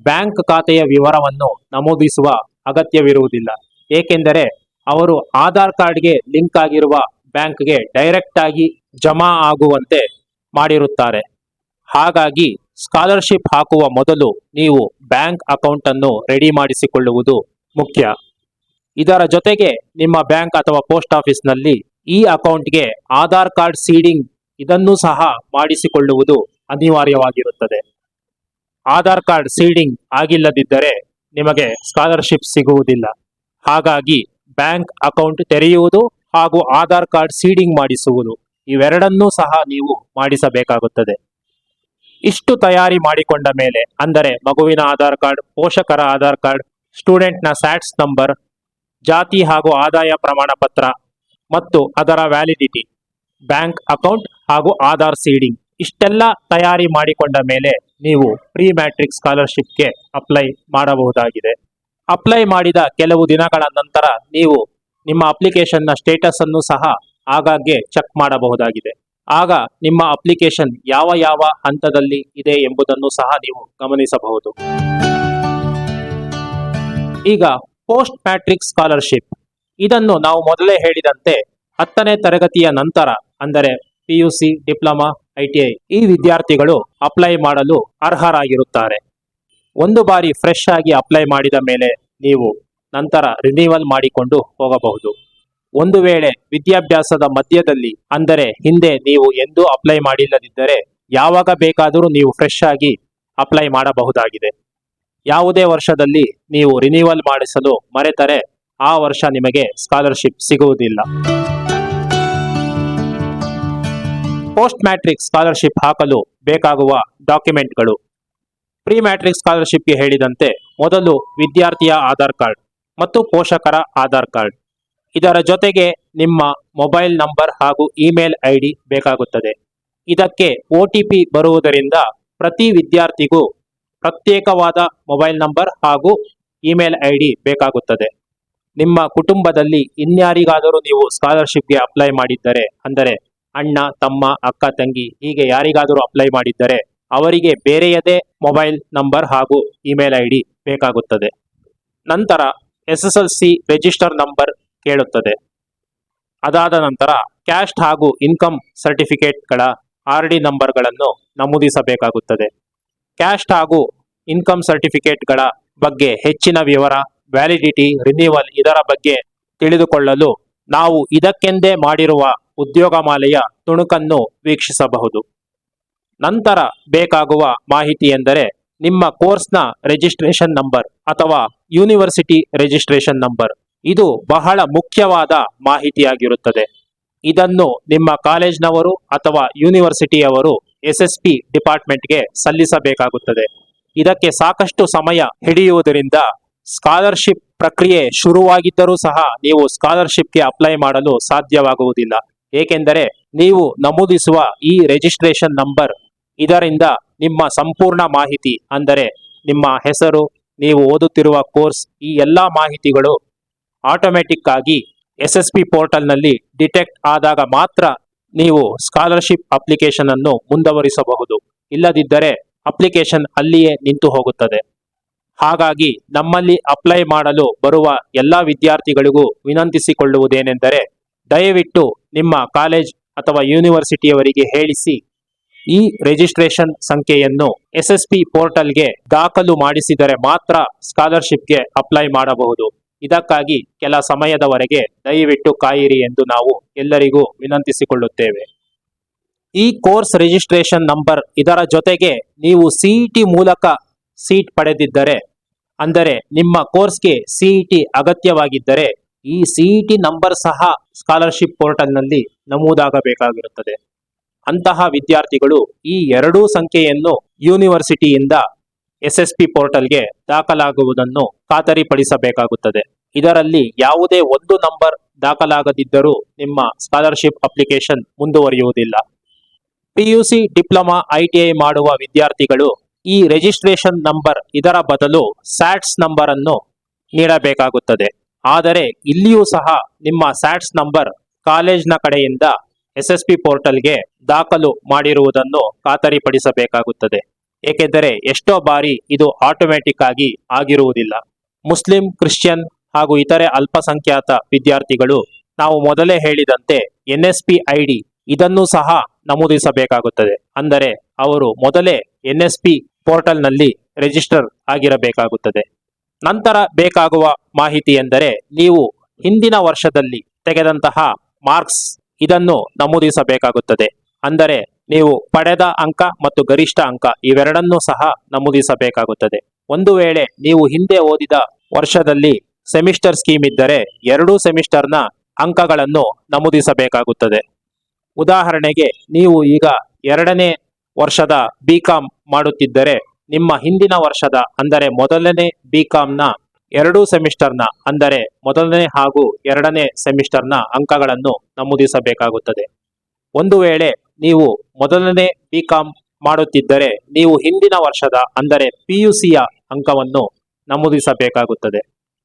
ಬ್ಯಾಂಕ್ ಖಾತೆಯ ವಿವರವನ್ನು ನಮೂದಿಸುವ ಅಗತ್ಯವಿರುವುದಿಲ್ಲ. ಏಕೆಂದರೆ ಅವರು ಆಧಾರ್ ಕಾರ್ಡ್ಗೆ ಲಿಂಕ್ ಆಗಿರುವ ಬ್ಯಾಂಕ್ಗೆ ಡೈರೆಕ್ಟ್ ಆಗಿ ಜಮಾ ಆಗುವಂತೆ ಮಾಡಿರುತ್ತಾರೆ. ಹಾಗಾಗಿ ಸ್ಕಾಲರ್ಶಿಪ್ ಹಾಕುವ ಮೊದಲು ನೀವು ಬ್ಯಾಂಕ್ ಅಕೌಂಟ್ ಅನ್ನು ರೆಡಿ ಮಾಡಿಸಿಕೊಳ್ಳುವುದು ಮುಖ್ಯ. ಇದರ ಜೊತೆಗೆ ನಿಮ್ಮ ಬ್ಯಾಂಕ್ ಅಥವಾ ಪೋಸ್ಟ್ ಆಫೀಸ್ನಲ್ಲಿ ಈ ಅಕೌಂಟ್ಗೆ ಆಧಾರ್ ಕಾರ್ಡ್ ಸೀಡಿಂಗ್ ಇದನ್ನು ಸಹ ಮಾಡಿಸಿಕೊಳ್ಳುವುದು ಅನಿವಾರ್ಯವಾಗಿರುತ್ತದೆ. ಆಧಾರ್ ಕಾರ್ಡ್ ಸೀಡಿಂಗ್ ಆಗಿಲ್ಲದಿದ್ದರೆ ನಿಮಗೆ ಸ್ಕಾಲರ್ಶಿಪ್ ಸಿಗುವುದಿಲ್ಲ. ಹಾಗಾಗಿ ಬ್ಯಾಂಕ್ ಅಕೌಂಟ್ ತೆರೆಯುವುದು ಹಾಗೂ ಆಧಾರ್ ಕಾರ್ಡ್ ಸೀಡಿಂಗ್ ಮಾಡಿಸುವುದು ಇವೆರಡನ್ನೂ ಸಹ ನೀವು ಮಾಡಿಸಬೇಕಾಗುತ್ತದೆ. ಇಷ್ಟು ತಯಾರಿ ಮಾಡಿಕೊಂಡ ಮೇಲೆ ಅಂದರೆ ಮಗುವಿನ ಆಧಾರ್ ಕಾರ್ಡ್, ಪೋಷಕರ ಆಧಾರ್ ಕಾರ್ಡ್, ಸ್ಟೂಡೆಂಟ್ನ ಸ್ಯಾಟ್ಸ್ ನಂಬರ್, ಜಾತಿ ಹಾಗೂ ಆದಾಯ ಪ್ರಮಾಣ ಪತ್ರ ಮತ್ತು ಅದರ ವ್ಯಾಲಿಡಿಟಿ, ಬ್ಯಾಂಕ್ ಅಕೌಂಟ್ ಹಾಗೂ ಆಧಾರ್ ಸೀಡಿಂಗ್ ಇಷ್ಟೆಲ್ಲ ತಯಾರಿ ಮಾಡಿಕೊಂಡ ಮೇಲೆ ನೀವು ಪ್ರೀ ಮ್ಯಾಟ್ರಿಕ್ ಸ್ಕಾಲರ್ಶಿಪ್ಗೆ ಅಪ್ಲೈ ಮಾಡಬಹುದಾಗಿದೆ. ಅಪ್ಲೈ ಮಾಡಿದ ಕೆಲವು ದಿನಗಳ ನಂತರ ನೀವು ನಿಮ್ಮ ಅಪ್ಲಿಕೇಶನ್ನ ಸ್ಟೇಟಸ್ ಅನ್ನು ಸಹ ಆಗಾಗ್ಗೆ ಚೆಕ್ ಮಾಡಬಹುದಾಗಿದೆ. ಆಗ ನಿಮ್ಮ ಅಪ್ಲಿಕೇಶನ್ ಯಾವ ಯಾವ ಹಂತದಲ್ಲಿ ಇದೆ ಎಂಬುದನ್ನು ಸಹ ನೀವು ಗಮನಿಸಬಹುದು. ಈಗ ಪೋಸ್ಟ್ ಮ್ಯಾಟ್ರಿಕ್ ಸ್ಕಾಲರ್ಶಿಪ್. ಇದನ್ನು ನಾವು ಮೊದಲೇ ಹೇಳಿದಂತೆ ಹತ್ತನೇ ತರಗತಿಯ ನಂತರ, ಅಂದರೆ ಪಿಯುಸಿ ಡಿಪ್ಲೊಮಾ ಐಟಿಐ ಈ ವಿದ್ಯಾರ್ಥಿಗಳು ಅಪ್ಲೈ ಮಾಡಲು ಅರ್ಹರಾಗಿರುತ್ತಾರೆ. ಒಂದು ಬಾರಿ ಫ್ರೆಶ್ ಆಗಿ ಅಪ್ಲೈ ಮಾಡಿದ ಮೇಲೆ ನೀವು ನಂತರ ರಿನಿವಲ್ ಮಾಡಿಕೊಂಡು ಹೋಗಬಹುದು. ಒಂದು ವೇಳೆ ವಿದ್ಯಾಭ್ಯಾಸದ ಮಧ್ಯದಲ್ಲಿ ಅಂದರೆ ಹಿಂದೆ ನೀವು ಎಂದೂ ಅಪ್ಲೈ ಮಾಡಿಲ್ಲದಿದ್ದರೆ ಯಾವಾಗ ಬೇಕಾದರೂ ನೀವು ಫ್ರೆಶ್ ಆಗಿ ಅಪ್ಲೈ ಮಾಡಬಹುದಾಗಿದೆ. ಯಾವುದೇ ವರ್ಷದಲ್ಲಿ ನೀವು ರಿನಿವಲ್ ಮಾಡಿಸಲು ಮರೆತರೆ ಆ ವರ್ಷ ನಿಮಗೆ ಸ್ಕಾಲರ್ಶಿಪ್ ಸಿಗುವುದಿಲ್ಲ. ಪೋಸ್ಟ್ ಮ್ಯಾಟ್ರಿಕ್ ಸ್ಕಾಲರ್ಶಿಪ್ ಹಾಕಲು ಬೇಕಾಗುವ ಡಾಕ್ಯುಮೆಂಟ್ಗಳು. ಪ್ರಿ ಮ್ಯಾಟ್ರಿಕ್ ಸ್ಕಾಲರ್ಶಿಪ್ಗೆ ಹೇಳಿದಂತೆ ಮೊದಲು ವಿದ್ಯಾರ್ಥಿಯ ಆಧಾರ್ ಕಾರ್ಡ್ ಮತ್ತು ಪೋಷಕರ ಆಧಾರ್ ಕಾರ್ಡ್. ಇದರ ಜೊತೆಗೆ ನಿಮ್ಮ ಮೊಬೈಲ್ ನಂಬರ್ ಹಾಗೂ ಇಮೇಲ್ ಐ ಡಿ ಬೇಕಾಗುತ್ತದೆ. ಇದಕ್ಕೆ ಒ ಬರುವುದರಿಂದ ಪ್ರತಿ ವಿದ್ಯಾರ್ಥಿಗೂ ಪ್ರತ್ಯೇಕವಾದ ಮೊಬೈಲ್ ನಂಬರ್ ಹಾಗೂ ಇಮೇಲ್ ಐ ಡಿ ಬೇಕಾಗುತ್ತದೆ. ನಿಮ್ಮ ಕುಟುಂಬದಲ್ಲಿ ಇನ್ಯಾರಿಗಾದರೂ ನೀವು ಸ್ಕಾಲರ್ಶಿಪ್ಗೆ ಅಪ್ಲೈ ಮಾಡಿದ್ದರೆ, ಅಂದರೆ ಅಣ್ಣ, ತಮ್ಮ, ಅಕ್ಕ, ತಂಗಿ ಹೀಗೆ ಯಾರಿಗಾದರೂ ಅಪ್ಲೈ ಮಾಡಿದ್ದರೆ ಅವರಿಗೆ ಬೇರೆಯದೇ ಮೊಬೈಲ್ ನಂಬರ್ ಹಾಗೂ ಇಮೇಲ್ ಐ ಡಿ ಬೇಕಾಗುತ್ತದೆ. ನಂತರ S S L C register number ಕೇಳುತ್ತದೆ. ಅದಾದ ನಂತರ ಕ್ಯಾಸ್ಟ್ ಹಾಗೂ ಇನ್ಕಮ್ ಸರ್ಟಿಫಿಕೇಟ್ಗಳ ಆರ್ ಡಿ ನಂಬರ್ಗಳನ್ನು ನಮೂದಿಸಬೇಕಾಗುತ್ತದೆ. ಕ್ಯಾಸ್ಟ್ ಹಾಗೂ ಇನ್ಕಮ್ ಸರ್ಟಿಫಿಕೇಟ್ಗಳ ಬಗ್ಗೆ ಹೆಚ್ಚಿನ ವಿವರ ವ್ಯಾಲಿಡಿಟಿ ರಿನ್ಯೂವಲ್ ಇದರ ಬಗ್ಗೆ ತಿಳಿದುಕೊಳ್ಳಲು ನಾವು ಇದಕ್ಕೆಂದೇ ಮಾಡಿರುವ ಉದ್ಯೋಗಮಾಲೆಯ ತುಣುಕನ್ನು ವೀಕ್ಷಿಸಬಹುದು. ನಂತರ ಬೇಕಾಗುವ ಮಾಹಿತಿ ಎಂದರೆ ನಿಮ್ಮ ಕೋರ್ಸ್ನ ರಿಜಿಸ್ಟ್ರೇಷನ್ ನಂಬರ್ ಅಥವಾ ಯೂನಿವರ್ಸಿಟಿ ರಿಜಿಸ್ಟ್ರೇಷನ್ ನಂಬರ್. ಇದು ಬಹಳ ಮುಖ್ಯವಾದ ಮಾಹಿತಿಯಾಗಿರುತ್ತದೆ. ಇದನ್ನು ನಿಮ್ಮ ಕಾಲೇಜ್ನವರು ಅಥವಾ ಯೂನಿವರ್ಸಿಟಿಯವರು ಎಸ್ ಎಸ್ ಪಿ ಡಿಪಾರ್ಟ್ಮೆಂಟ್ಗೆ ಸಲ್ಲಿಸಬೇಕಾಗುತ್ತದೆ. ಇದಕ್ಕೆ ಸಾಕಷ್ಟು ಸಮಯ ಹಿಡಿಯುವುದರಿಂದ ಸ್ಕಾಲರ್ಶಿಪ್ ಪ್ರಕ್ರಿಯೆ ಶುರುವಾಗಿದ್ದರೂ ಸಹ ನೀವು ಸ್ಕಾಲರ್ಶಿಪ್ಗೆ ಅಪ್ಲೈ ಮಾಡಲು ಸಾಧ್ಯವಾಗುವುದಿಲ್ಲ. ಏಕೆಂದರೆ ನೀವು ನಮೂದಿಸುವ ಈ ರಿಜಿಸ್ಟ್ರೇಷನ್ ನಂಬರ್ ಇದರಿಂದ ನಿಮ್ಮ ಸಂಪೂರ್ಣ ಮಾಹಿತಿ, ಅಂದರೆ ನಿಮ್ಮ ಹೆಸರು, ನೀವು ಓದುತ್ತಿರುವ ಕೋರ್ಸ್, ಈ ಎಲ್ಲ ಮಾಹಿತಿಗಳು ಆಟೋಮೆಟಿಕ್ ಆಗಿ ಎಸ್ ಎಸ್ ಪಿ ಪೋರ್ಟಲ್ನಲ್ಲಿ ಡಿಟೆಕ್ಟ್ ಆದಾಗ ಮಾತ್ರ ನೀವು ಸ್ಕಾಲರ್ಶಿಪ್ ಅಪ್ಲಿಕೇಶನ್ ಅನ್ನು ಮುಂದುವರಿಸಬಹುದು. ಇಲ್ಲದಿದ್ದರೆ ಅಪ್ಲಿಕೇಶನ್ ಅಲ್ಲಿಯೇ ನಿಂತು ಹೋಗುತ್ತದೆ. ಹಾಗಾಗಿ ನಮ್ಮಲ್ಲಿ ಅಪ್ಲೈ ಮಾಡಲು ಬರುವ ಎಲ್ಲ ವಿದ್ಯಾರ್ಥಿಗಳಿಗೂ ವಿನಂತಿಸಿಕೊಳ್ಳುವುದೇನೆಂದರೆ ದಯವಿಟ್ಟು ನಿಮ್ಮ ಕಾಲೇಜ್ ಅಥವಾ ಯೂನಿವರ್ಸಿಟಿಯವರಿಗೆ ಹೇಳಿಸಿ ಈ ರಿಜಿಸ್ಟ್ರೇಷನ್ ಸಂಖ್ಯೆಯನ್ನು ಎಸ್ ಎಸ್ ಪಿ ಪೋರ್ಟಲ್ಗೆ ದಾಖಲು ಮಾಡಿಸಿದರೆ ಮಾತ್ರ ಸ್ಕಾಲರ್ಶಿಪ್ಗೆ ಅಪ್ಲೈ ಮಾಡಬಹುದು. ಇದಕ್ಕಾಗಿ ಕೆಲ ಸಮಯದವರೆಗೆ ದಯವಿಟ್ಟು ಕಾಯಿರಿ ಎಂದು ನಾವು ಎಲ್ಲರಿಗೂ ವಿನಂತಿಸಿಕೊಳ್ಳುತ್ತೇವೆ. ಈ ಕೋರ್ಸ್ ರಿಜಿಸ್ಟ್ರೇಷನ್ ನಂಬರ್ ಇದರ ಜೊತೆಗೆ ನೀವು ಸಿಇಟಿ ಮೂಲಕ ಸೀಟ್ ಪಡೆದಿದ್ದರೆ, ಅಂದರೆ ನಿಮ್ಮ ಕೋರ್ಸ್ಗೆ ಸಿಇಟಿ ಅಗತ್ಯವಾಗಿದ್ದರೆ ಈ ಸಿಇಟಿ ನಂಬರ್ ಸಹ ಸ್ಕಾಲರ್ಶಿಪ್ ಪೋರ್ಟಲ್ನಲ್ಲಿ ನಮೂದಾಗಬೇಕಾಗಿರುತ್ತದೆ. ಅಂತಹ ವಿದ್ಯಾರ್ಥಿಗಳು ಈ ಎರಡೂ ಸಂಖ್ಯೆಯನ್ನು ಯೂನಿವರ್ಸಿಟಿಯಿಂದ ಎಸ್ ಎಸ್ ಪಿ ಪೋರ್ಟಲ್ಗೆ ದಾಖಲಾಗುವುದನ್ನು ಖಾತರಿಪಡಿಸಬೇಕಾಗುತ್ತದೆ. ಇದರಲ್ಲಿ ಯಾವುದೇ ಒಂದು ನಂಬರ್ ದಾಖಲಾಗದಿದ್ದರೂ ನಿಮ್ಮ ಸ್ಕಾಲರ್ಶಿಪ್ ಅಪ್ಲಿಕೇಶನ್ ಮುಂದುವರಿಯುವುದಿಲ್ಲ. ಪಿಯುಸಿ ಡಿಪ್ಲೊಮಾ ಐಟಿಐ ಮಾಡುವ ವಿದ್ಯಾರ್ಥಿಗಳು ಈ ರಿಜಿಸ್ಟ್ರೇಷನ್ ನಂಬರ್ ಇದರ ಬದಲು ಸ್ಯಾಟ್ಸ್ ನಂಬರ್ ಅನ್ನು ನೀಡಬೇಕಾಗುತ್ತದೆ. ಆದರೆ ಇಲ್ಲಿಯೂ ಸಹ ನಿಮ್ಮ ಸ್ಯಾಟ್ಸ್ ನಂಬರ್ ಕಾಲೇಜ್ನ ಕಡೆಯಿಂದ ಎಸ್ ಎಸ್ ಪಿ ಪೋರ್ಟಲ್ಗೆ ದಾಖಲು ಮಾಡಿರುವುದನ್ನು ಖಾತರಿಪಡಿಸಬೇಕಾಗುತ್ತದೆ. ಏಕೆಂದರೆ ಎಷ್ಟೋ ಬಾರಿ ಇದು ಆಟೋಮ್ಯಾಟಿಕ್ ಆಗಿ ಆಗಿರುವುದಿಲ್ಲ. ಮುಸ್ಲಿಂ, ಕ್ರಿಶ್ಚಿಯನ್ ಹಾಗೂ ಇತರೆ ಅಲ್ಪಸಂಖ್ಯಾತ ವಿದ್ಯಾರ್ಥಿಗಳು ನಾವು ಮೊದಲೇ ಹೇಳಿದಂತೆ N S P I D ಇದನ್ನು ಸಹ ನಮೂದಿಸಬೇಕಾಗುತ್ತದೆ. ಅಂದರೆ ಅವರು ಮೊದಲೇ ಎನ್ ಎಸ್ ಪಿ ಪೋರ್ಟಲ್ನಲ್ಲಿ ರಿಜಿಸ್ಟರ್ ಆಗಿರಬೇಕಾಗುತ್ತದೆ. ನಂತರ ಬೇಕಾಗುವ ಮಾಹಿತಿ ಎಂದರೆ ನೀವು ಹಿಂದಿನ ವರ್ಷದಲ್ಲಿ ತೆಗೆದಂತಹ ಮಾರ್ಕ್ಸ್ ಇದನ್ನು ನಮೂದಿಸಬೇಕಾಗುತ್ತದೆ. ಅಂದರೆ ನೀವು ಪಡೆದ ಅಂಕ ಮತ್ತು ಗರಿಷ್ಠ ಅಂಕ ಇವೆರಡನ್ನೂ ಸಹ ನಮೂದಿಸಬೇಕಾಗುತ್ತದೆ. ಒಂದು ವೇಳೆ ನೀವು ಹಿಂದೆ ಓದಿದ ವರ್ಷದಲ್ಲಿ ಸೆಮಿಸ್ಟರ್ ಸ್ಕೀಮ್ ಇದ್ದರೆ ಎರಡೂ ಸೆಮಿಸ್ಟರ್ನ ಅಂಕಗಳನ್ನು ನಮೂದಿಸಬೇಕಾಗುತ್ತದೆ. ಉದಾಹರಣೆಗೆ ನೀವು ಈಗ ಎರಡನೇ ವರ್ಷದ ಬಿ ಕಾಮ್ ಮಾಡುತ್ತಿದ್ದರೆ ನಿಮ್ಮ ಹಿಂದಿನ ವರ್ಷದ, ಅಂದರೆ ಮೊದಲನೇ ಬಿ ಕಾಮ್ನ ಎರಡೂ ಸೆಮಿಸ್ಟರ್ನ, ಅಂದರೆ ಮೊದಲನೇ ಹಾಗೂ ಎರಡನೇ ಸೆಮಿಸ್ಟರ್ನ ಅಂಕಗಳನ್ನು ನಮೂದಿಸಬೇಕಾಗುತ್ತದೆ. ಒಂದು ವೇಳೆ ನೀವು ಮೊದಲನೇ ಬಿ ಕಾಮ್ ಮಾಡುತ್ತಿದ್ದರೆ, ನೀವು ಹಿಂದಿನ ವರ್ಷದ, ಅಂದರೆ ಪಿಯುಸಿಯ ಅಂಕವನ್ನು ನಮೂದಿಸಬೇಕಾಗುತ್ತದೆ.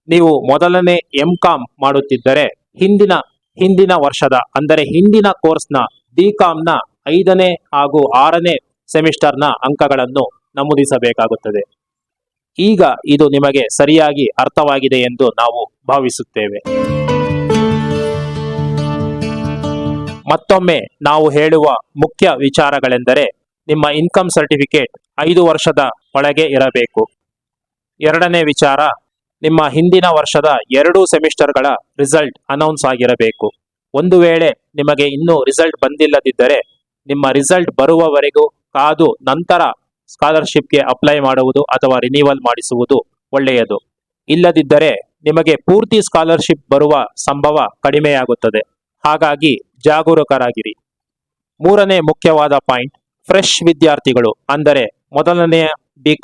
ನೀವು ಮೊದಲನೇ ಎಂ ಕಾಮ್ ಮಾಡುತ್ತಿದ್ದರೆ, ಹಿಂದಿನ ಹಿಂದಿನ ವರ್ಷದ, ಅಂದರೆ ಹಿಂದಿನ ಕೋರ್ಸ್ನ ಬಿ ಕಾಮ್ನ ಐದನೇ ಹಾಗೂ ಆರನೇ ಸೆಮಿಸ್ಟರ್ನ ಅಂಕಗಳನ್ನು ನಮೂದಿಸಬೇಕಾಗುತ್ತದೆ ಈಗ ಇದು ನಿಮಗೆ ಸರಿಯಾಗಿ ಅರ್ಥವಾಗಿದೆ ಎಂದು ನಾವು ಭಾವಿಸುತ್ತೇವೆ. ಮತ್ತೊಮ್ಮೆ ನಾವು ಹೇಳುವ ಮುಖ್ಯ ವಿಚಾರಗಳೆಂದರೆ ನಿಮ್ಮ ಇನ್ಕಮ್ ಸರ್ಟಿಫಿಕೇಟ್ ಐದು ವರ್ಷದ ಒಳಗೆ ಇರಬೇಕು. ಎರಡನೇ ವಿಚಾರ, ನಿಮ್ಮ ಹಿಂದಿನ ವರ್ಷದ ಎರಡೂ ಸೆಮಿಸ್ಟರ್ಗಳ ರಿಸಲ್ಟ್ ಅನೌನ್ಸ್ ಆಗಿರಬೇಕು. ಒಂದು ವೇಳೆ ನಿಮಗೆ ಇನ್ನೂ ರಿಸಲ್ಟ್ ಬಂದಿಲ್ಲದಿದ್ದರೆ ನಿಮ್ಮ ರಿಸಲ್ಟ್ ಬರುವವರೆಗೂ ಕಾದು ನಂತರ ಸ್ಕಾಲರ್ಶಿಪ್ಗೆ ಅಪ್ಲೈ ಮಾಡುವುದು ಅಥವಾ ರಿನಿವಲ್ ಮಾಡಿಸುವುದು ಒಳ್ಳೆಯದು. ಇಲ್ಲದಿದ್ದರೆ ನಿಮಗೆ ಪೂರ್ತಿ ಸ್ಕಾಲರ್ಶಿಪ್ ಬರುವ ಸಂಭವ ಕಡಿಮೆಯಾಗುತ್ತದೆ. ಹಾಗಾಗಿ ಜಾಗರೂಕರಾಗಿರಿ. ಮೂರನೇ ಮುಖ್ಯವಾದ ಪಾಯಿಂಟ್, ಫ್ರೆಶ್ ವಿದ್ಯಾರ್ಥಿಗಳು ಅಂದರೆ ಮೊದಲನೆಯ ಬಿ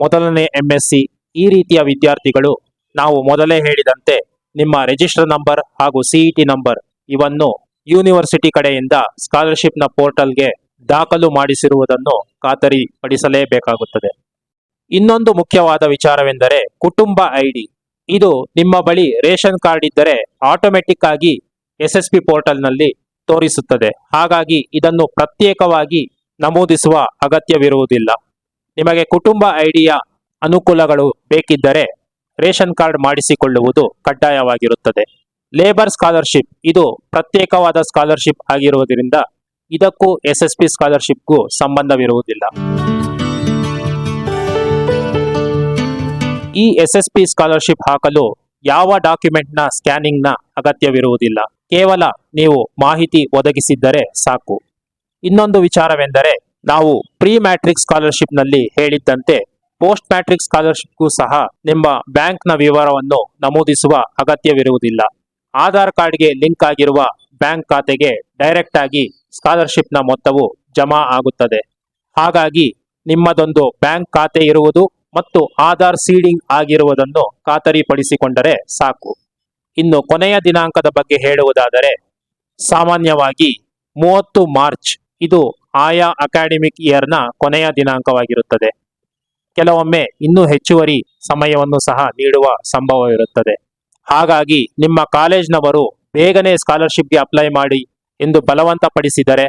ಮೊದಲನೇ ಎಂ ಎಸ್ ಸಿ ಈ ರೀತಿಯ ವಿದ್ಯಾರ್ಥಿಗಳು ನಾವು ಮೊದಲೇ ಹೇಳಿದಂತೆ ನಿಮ್ಮ ರಿಜಿಸ್ಟರ್ ನಂಬರ್ ಹಾಗೂ ಸಿಇಟಿ ನಂಬರ್ ಇವನ್ನು ಯೂನಿವರ್ಸಿಟಿ ಕಡೆಯಿಂದ ಸ್ಕಾಲರ್ಶಿಪ್ನ ಪೋರ್ಟಲ್ಗೆ ದಾಖಲು ಮಾಡಿಸಿರುವುದನ್ನು ಖಾತರಿ ಪಡಿಸಲೇಬೇಕಾಗುತ್ತದೆ ಇನ್ನೊಂದು ಮುಖ್ಯವಾದ ವಿಚಾರವೆಂದರೆ ಕುಟುಂಬ ಐಡಿ. ಇದು ನಿಮ್ಮ ಬಳಿ ರೇಷನ್ ಕಾರ್ಡ್ ಇದ್ದರೆ ಆಟೋಮೆಟಿಕ್ ಆಗಿ ಎಸ್ ಎಸ್ ಪಿ ಪೋರ್ಟಲ್ನಲ್ಲಿ ತೋರಿಸುತ್ತದೆ. ಹಾಗಾಗಿ ಇದನ್ನು ಪ್ರತ್ಯೇಕವಾಗಿ ನಮೂದಿಸುವ ಅಗತ್ಯವಿರುವುದಿಲ್ಲ. ನಿಮಗೆ ಕುಟುಂಬ ಐಡಿಯ ಅನುಕೂಲಗಳು ಬೇಕಿದ್ದರೆ ರೇಷನ್ ಕಾರ್ಡ್ ಮಾಡಿಸಿಕೊಳ್ಳುವುದು ಕಡ್ಡಾಯವಾಗಿರುತ್ತದೆ. Labour scholarship. ಇದು ಪ್ರತ್ಯೇಕವಾದ ಸ್ಕಾಲರ್ಶಿಪ್ ಆಗಿರುವುದರಿಂದ ಇದಕ್ಕೂ ಎಸ್ ಎಸ್ ಪಿ ಸ್ಕಾಲರ್ಶಿಪ್ಗೂ ಸಂಬಂಧವಿರುವುದಿಲ್ಲ. ಈ ಎಸ್ ಎಸ್ ಪಿ ಸ್ಕಾಲರ್ಶಿಪ್ ಹಾಕಲು ಯಾವ ಡಾಕ್ಯುಮೆಂಟ್ನ ಸ್ಕ್ಯಾನಿಂಗ್ನ ಅಗತ್ಯವಿರುವುದಿಲ್ಲ. ಕೇವಲ ನೀವು ಮಾಹಿತಿ ಒದಗಿಸಿದ್ದರೆ ಸಾಕು. ಇನ್ನೊಂದು ವಿಚಾರವೆಂದರೆ, ನಾವು ಪ್ರೀ ಮ್ಯಾಟ್ರಿಕ್ ಸ್ಕಾಲರ್ಶಿಪ್ನಲ್ಲಿ ಹೇಳಿದ್ದಂತೆ ಪೋಸ್ಟ್ ಮ್ಯಾಟ್ರಿಕ್ ಸ್ಕಾಲರ್ಶಿಪ್ಗೂ ಸಹ ನಿಮ್ಮ ಬ್ಯಾಂಕ್ನ ವಿವರವನ್ನು ನಮೂದಿಸುವ ಅಗತ್ಯವಿರುವುದಿಲ್ಲ. ಆಧಾರ್ ಕಾರ್ಡ್ಗೆ ಲಿಂಕ್ ಆಗಿರುವ ಬ್ಯಾಂಕ್ ಖಾತೆಗೆ ಡೈರೆಕ್ಟ್ ಆಗಿ ಸ್ಕಾಲರ್ಶಿಪ್ನ ಮೊತ್ತವು ಜಮಾ ಆಗುತ್ತದೆ. ಹಾಗಾಗಿ ನಿಮ್ಮದೊಂದು ಬ್ಯಾಂಕ್ ಖಾತೆ ಇರುವುದು ಮತ್ತು ಆಧಾರ್ ಸೀಡಿಂಗ್ ಆಗಿರುವುದನ್ನು ಖಾತರಿಪಡಿಸಿಕೊಂಡರೆ ಸಾಕು. ಇನ್ನು ಕೊನೆಯ ದಿನಾಂಕದ ಬಗ್ಗೆ ಹೇಳುವುದಾದರೆ, ಸಾಮಾನ್ಯವಾಗಿ ಮೂವತ್ತು ಮಾರ್ಚ್ ಇದು ಆಯಾ ಅಕಾಡೆಮಿಕ್ ಇಯರ್ನ ಕೊನೆಯ ದಿನಾಂಕವಾಗಿರುತ್ತದೆ. ಕೆಲವೊಮ್ಮೆ ಇನ್ನೂ ಹೆಚ್ಚುವರಿ ಸಮಯವನ್ನು ಸಹ ನೀಡುವ ಸಂಭವವಿರುತ್ತದೆ. ಹಾಗಾಗಿ ನಿಮ್ಮ ಕಾಲೇಜ್ನವರು ಬೇಗನೆ ಸ್ಕಾಲರ್ಶಿಪ್ಗೆ ಅಪ್ಲೈ ಮಾಡಿ ಎಂದು ಬಲವಂತಪಡಿಸಿದರೆ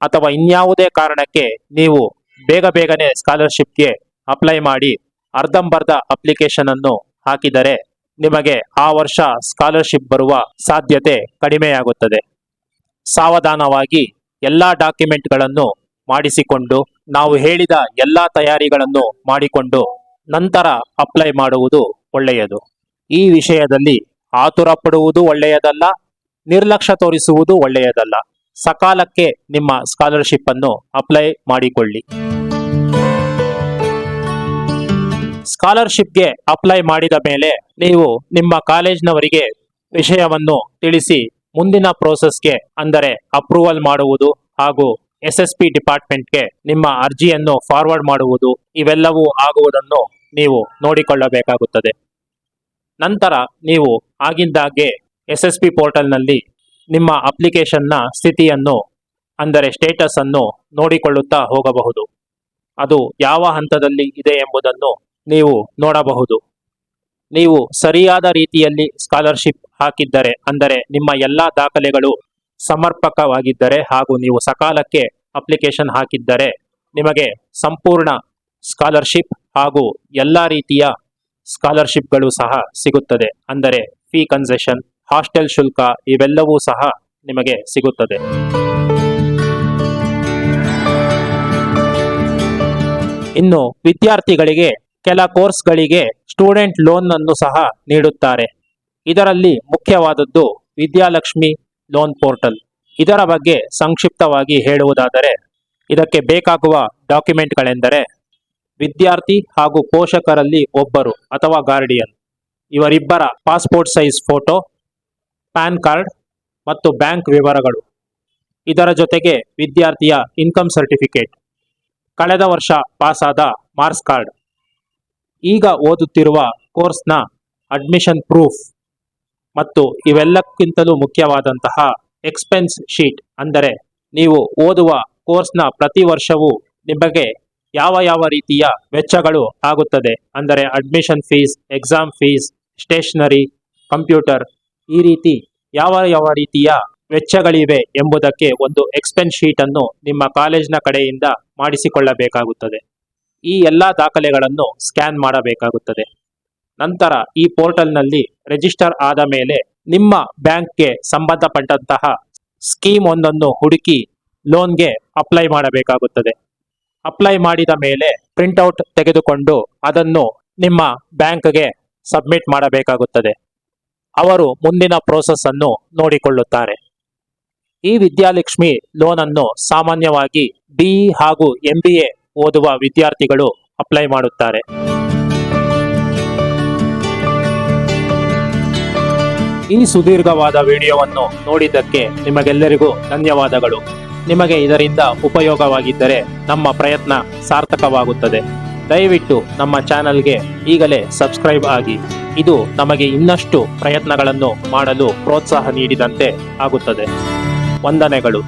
ಅಥವಾ ಇನ್ಯಾವುದೇ ಕಾರಣಕ್ಕೆ ನೀವು ಬೇಗ ಬೇಗನೆ ಸ್ಕಾಲರ್ಶಿಪ್ಗೆ ಅಪ್ಲೈ ಮಾಡಿ ಅರ್ಧಂಬರ್ಧ ಅಪ್ಲಿಕೇಶನ್ ಅನ್ನು ಹಾಕಿದರೆ ನಿಮಗೆ ಆ ವರ್ಷ ಸ್ಕಾಲರ್ಶಿಪ್ ಬರುವ ಸಾಧ್ಯತೆ ಕಡಿಮೆಯಾಗುತ್ತದೆ. ಸಾವಧಾನವಾಗಿ ಎಲ್ಲ ಡಾಕ್ಯುಮೆಂಟ್ಗಳನ್ನು ಮಾಡಿಸಿಕೊಂಡು ನಾವು ಹೇಳಿದ ಎಲ್ಲ ತಯಾರಿಗಳನ್ನು ಮಾಡಿಕೊಂಡು ನಂತರ ಅಪ್ಲೈ ಮಾಡುವುದು ಒಳ್ಳೆಯದು. ಈ ವಿಷಯದಲ್ಲಿ ಆತುರ ಪಡುವುದು ಒಳ್ಳೆಯದಲ್ಲ ನಿರ್ಲಕ್ಷ್ಯ ತೋರಿಸುವುದು ಒಳ್ಳೆಯದಲ್ಲ. ಸಕಾಲಕ್ಕೆ ನಿಮ್ಮ ಸ್ಕಾಲರ್ಶಿಪ್ ಅನ್ನು ಅಪ್ಲೈ ಮಾಡಿಕೊಳ್ಳಿ. ಸ್ಕಾಲರ್ಶಿಪ್ಗೆ ಅಪ್ಲೈ ಮಾಡಿದ ಮೇಲೆ ನೀವು ನಿಮ್ಮ ಕಾಲೇಜ್ನವರಿಗೆ ವಿಷಯವನ್ನು ತಿಳಿಸಿ ಮುಂದಿನ ಪ್ರೋಸೆಸ್ಗೆ ಅಂದರೆ ಅಪ್ರೂವಲ್ ಮಾಡುವುದು ಹಾಗೂ ಎಸ್ ಎಸ್ ಪಿ ಡಿಪಾರ್ಟ್ಮೆಂಟ್ಗೆ ನಿಮ್ಮ ಅರ್ಜಿಯನ್ನು ಫಾರ್ವರ್ಡ್ ಮಾಡುವುದು ಇವೆಲ್ಲವೂ ಆಗುವುದನ್ನು ನೀವು ನೋಡಿಕೊಳ್ಳಬೇಕಾಗುತ್ತದೆ. ನಂತರ ನೀವು ಆಗಿಂದಾಗ್ಗೆ ಎಸ್ ಎಸ್ ಪಿ ಪೋರ್ಟಲ್ನಲ್ಲಿ ನಿಮ್ಮ ಅಪ್ಲಿಕೇಶನ್ನ ಸ್ಥಿತಿಯನ್ನು, ಅಂದರೆ ಸ್ಟೇಟಸ್ ಅನ್ನು ನೋಡಿಕೊಳ್ಳುತ್ತಾ ಹೋಗಬಹುದು. ಅದು ಯಾವ ಹಂತದಲ್ಲಿ ಇದೆ ಎಂಬುದನ್ನು ನೀವು ನೋಡಬಹುದು. ನೀವು ಸರಿಯಾದ ರೀತಿಯಲ್ಲಿ ಸ್ಕಾಲರ್ಶಿಪ್ ಹಾಕಿದ್ದರೆ, ಅಂದರೆ ನಿಮ್ಮ ಎಲ್ಲ ದಾಖಲೆಗಳು ಸಮರ್ಪಕವಾಗಿದ್ದರೆ ಹಾಗೂ ನೀವು ಸಕಾಲಕ್ಕೆ ಅಪ್ಲಿಕೇಶನ್ ಹಾಕಿದ್ದರೆ, ನಿಮಗೆ ಸಂಪೂರ್ಣ ಸ್ಕಾಲರ್ಶಿಪ್ ಹಾಗೂ ಎಲ್ಲ ರೀತಿಯ ಸ್ಕಾಲರ್ಶಿಪ್ಗಳು ಸಹ ಸಿಗುತ್ತದೆ. ಅಂದರೆ ಫೀ ಕನ್ಸೆಷನ್ ಹಾಸ್ಟೆಲ್ ಶುಲ್ಕ ಇವೆಲ್ಲವೂ ಸಹ ನಿಮಗೆ ಸಿಗುತ್ತದೆ. ಇನ್ನು ವಿದ್ಯಾರ್ಥಿಗಳಿಗೆ ಕೆಲ ಕೋರ್ಸ್ಗಳಿಗೆ ಸ್ಟೂಡೆಂಟ್ ಲೋನ್ ಅನ್ನು ಸಹ ನೀಡುತ್ತಾರೆ. ಇದರಲ್ಲಿ ಮುಖ್ಯವಾದದ್ದು ವಿದ್ಯಾಲಕ್ಷ್ಮಿ ಲೋನ್ ಪೋರ್ಟಲ್. ಇದರ ಬಗ್ಗೆ ಸಂಕ್ಷಿಪ್ತವಾಗಿ ಹೇಳುವುದಾದರೆ, ಇದಕ್ಕೆ ಬೇಕಾಗುವ ಡಾಕ್ಯುಮೆಂಟ್ಗಳೆಂದರೆ ವಿದ್ಯಾರ್ಥಿ ಹಾಗೂ ಪೋಷಕರಲ್ಲಿ ಒಬ್ಬರು ಅಥವಾ ಗಾರ್ಡಿಯನ್. ಇವರಿಬ್ಬರ passport size photo PAN card ಮತ್ತು ಬ್ಯಾಂಕ್ ವಿವರಗಳು. ಇದರ ಜೊತೆಗೆ ವಿದ್ಯಾರ್ಥಿಯ ಇನ್ಕಮ್ ಸರ್ಟಿಫಿಕೇಟ್. ಕಳೆದ ವರ್ಷ ಪಾಸಾದ ಮಾರ್ಕ್ಸ್ ಕಾರ್ಡ್. ಈಗ ಓದುತ್ತಿರುವ ಕೋರ್ಸ್ನ ಅಡ್ಮಿಷನ್ ಪ್ರೂಫ್ ಮತ್ತು ಇವೆಲ್ಲಕ್ಕಿಂತಲೂ ಮುಖ್ಯವಾದಂತಹ ಎಕ್ಸ್ಪೆನ್ಸ್ ಶೀಟ್ ಅಂದರೆ ನೀವು ಓದುವ ಕೋರ್ಸ್ನ ಪ್ರತಿ ವರ್ಷವೂ ನಿಮಗೆ ಯಾವ ಯಾವ ರೀತಿಯ ವೆಚ್ಚಗಳು ಆಗುತ್ತದೆ ಅಂದರೆ admission fees, exam fees, stationery, computer ಈ ರೀತಿ ಯಾವ ಯಾವ ರೀತಿಯ ವೆಚ್ಚಗಳಿವೆ ಎಂಬುದಕ್ಕೆ ಒಂದು ಎಕ್ಸ್ಪೆನ್ಸ್ ಶೀಟ್ ಅನ್ನು ನಿಮ್ಮ ಕಾಲೇಜಿನ ಕಡೆಯಿಂದ ಮಾಡಿಸಿಕೊಳ್ಳಬೇಕಾಗುತ್ತದೆ. ಈ ಎಲ್ಲ ದಾಖಲೆಗಳನ್ನು ಸ್ಕ್ಯಾನ್ ಮಾಡಬೇಕಾಗುತ್ತದೆ. ನಂತರ ಈ ಪೋರ್ಟಲ್ನಲ್ಲಿ ರಿಜಿಸ್ಟರ್ ಆದ ಮೇಲೆ ನಿಮ್ಮ ಬ್ಯಾಂಕ್ಗೆ ಸಂಬಂಧಪಟ್ಟಂತಹ ಸ್ಕೀಮ್ ಒಂದನ್ನು ಹುಡುಕಿ ಲೋನ್ಗೆ ಅಪ್ಲೈ ಮಾಡಬೇಕಾಗುತ್ತದೆ. ಅಪ್ಲೈ ಮಾಡಿದ ಮೇಲೆ ಪ್ರಿಂಟ್ಔಟ್ ತೆಗೆದುಕೊಂಡು ಅದನ್ನು ನಿಮ್ಮ ಬ್ಯಾಂಕ್ಗೆ ಸಬ್ಮಿಟ್ ಮಾಡಬೇಕಾಗುತ್ತದೆ. ಅವರು ಮುಂದಿನ ಪ್ರೋಸೆಸ್ ಅನ್ನು ನೋಡಿಕೊಳ್ಳುತ್ತಾರೆ. ಈ ವಿದ್ಯಾಲಕ್ಷ್ಮಿ ಲೋನ್ ಅನ್ನು ಸಾಮಾನ್ಯವಾಗಿ ಬಿಇ ಹಾಗೂ ಎಂ ಓದುವ ವಿದ್ಯಾರ್ಥಿಗಳು ಅಪ್ಲೈ ಮಾಡುತ್ತಾರೆ. ಈ ಸುದೀರ್ಘವಾದ ವಿಡಿಯೋವನ್ನು ನೋಡಿದ್ದಕ್ಕೆ ನಿಮಗೆಲ್ಲರಿಗೂ ಧನ್ಯವಾದಗಳು. ನಿಮಗೆ ಇದರಿಂದ ಉಪಯೋಗವಾಗಿದ್ದರೆ ನಮ್ಮ ಪ್ರಯತ್ನ ಸಾರ್ಥಕವಾಗುತ್ತದೆ. ದಯವಿಟ್ಟು ನಮ್ಮ ಚಾನಲ್ಗೆ ಈಗಲೇ ಸಬ್ಸ್ಕ್ರೈಬ್ ಆಗಿ. ಇದು ನಮಗೆ ಇನ್ನಷ್ಟು ಪ್ರಯತ್ನಗಳನ್ನು ಮಾಡಲು ಪ್ರೋತ್ಸಾಹ ನೀಡಿದಂತೆ ಆಗುತ್ತದೆ. ವಂದನೆಗಳು.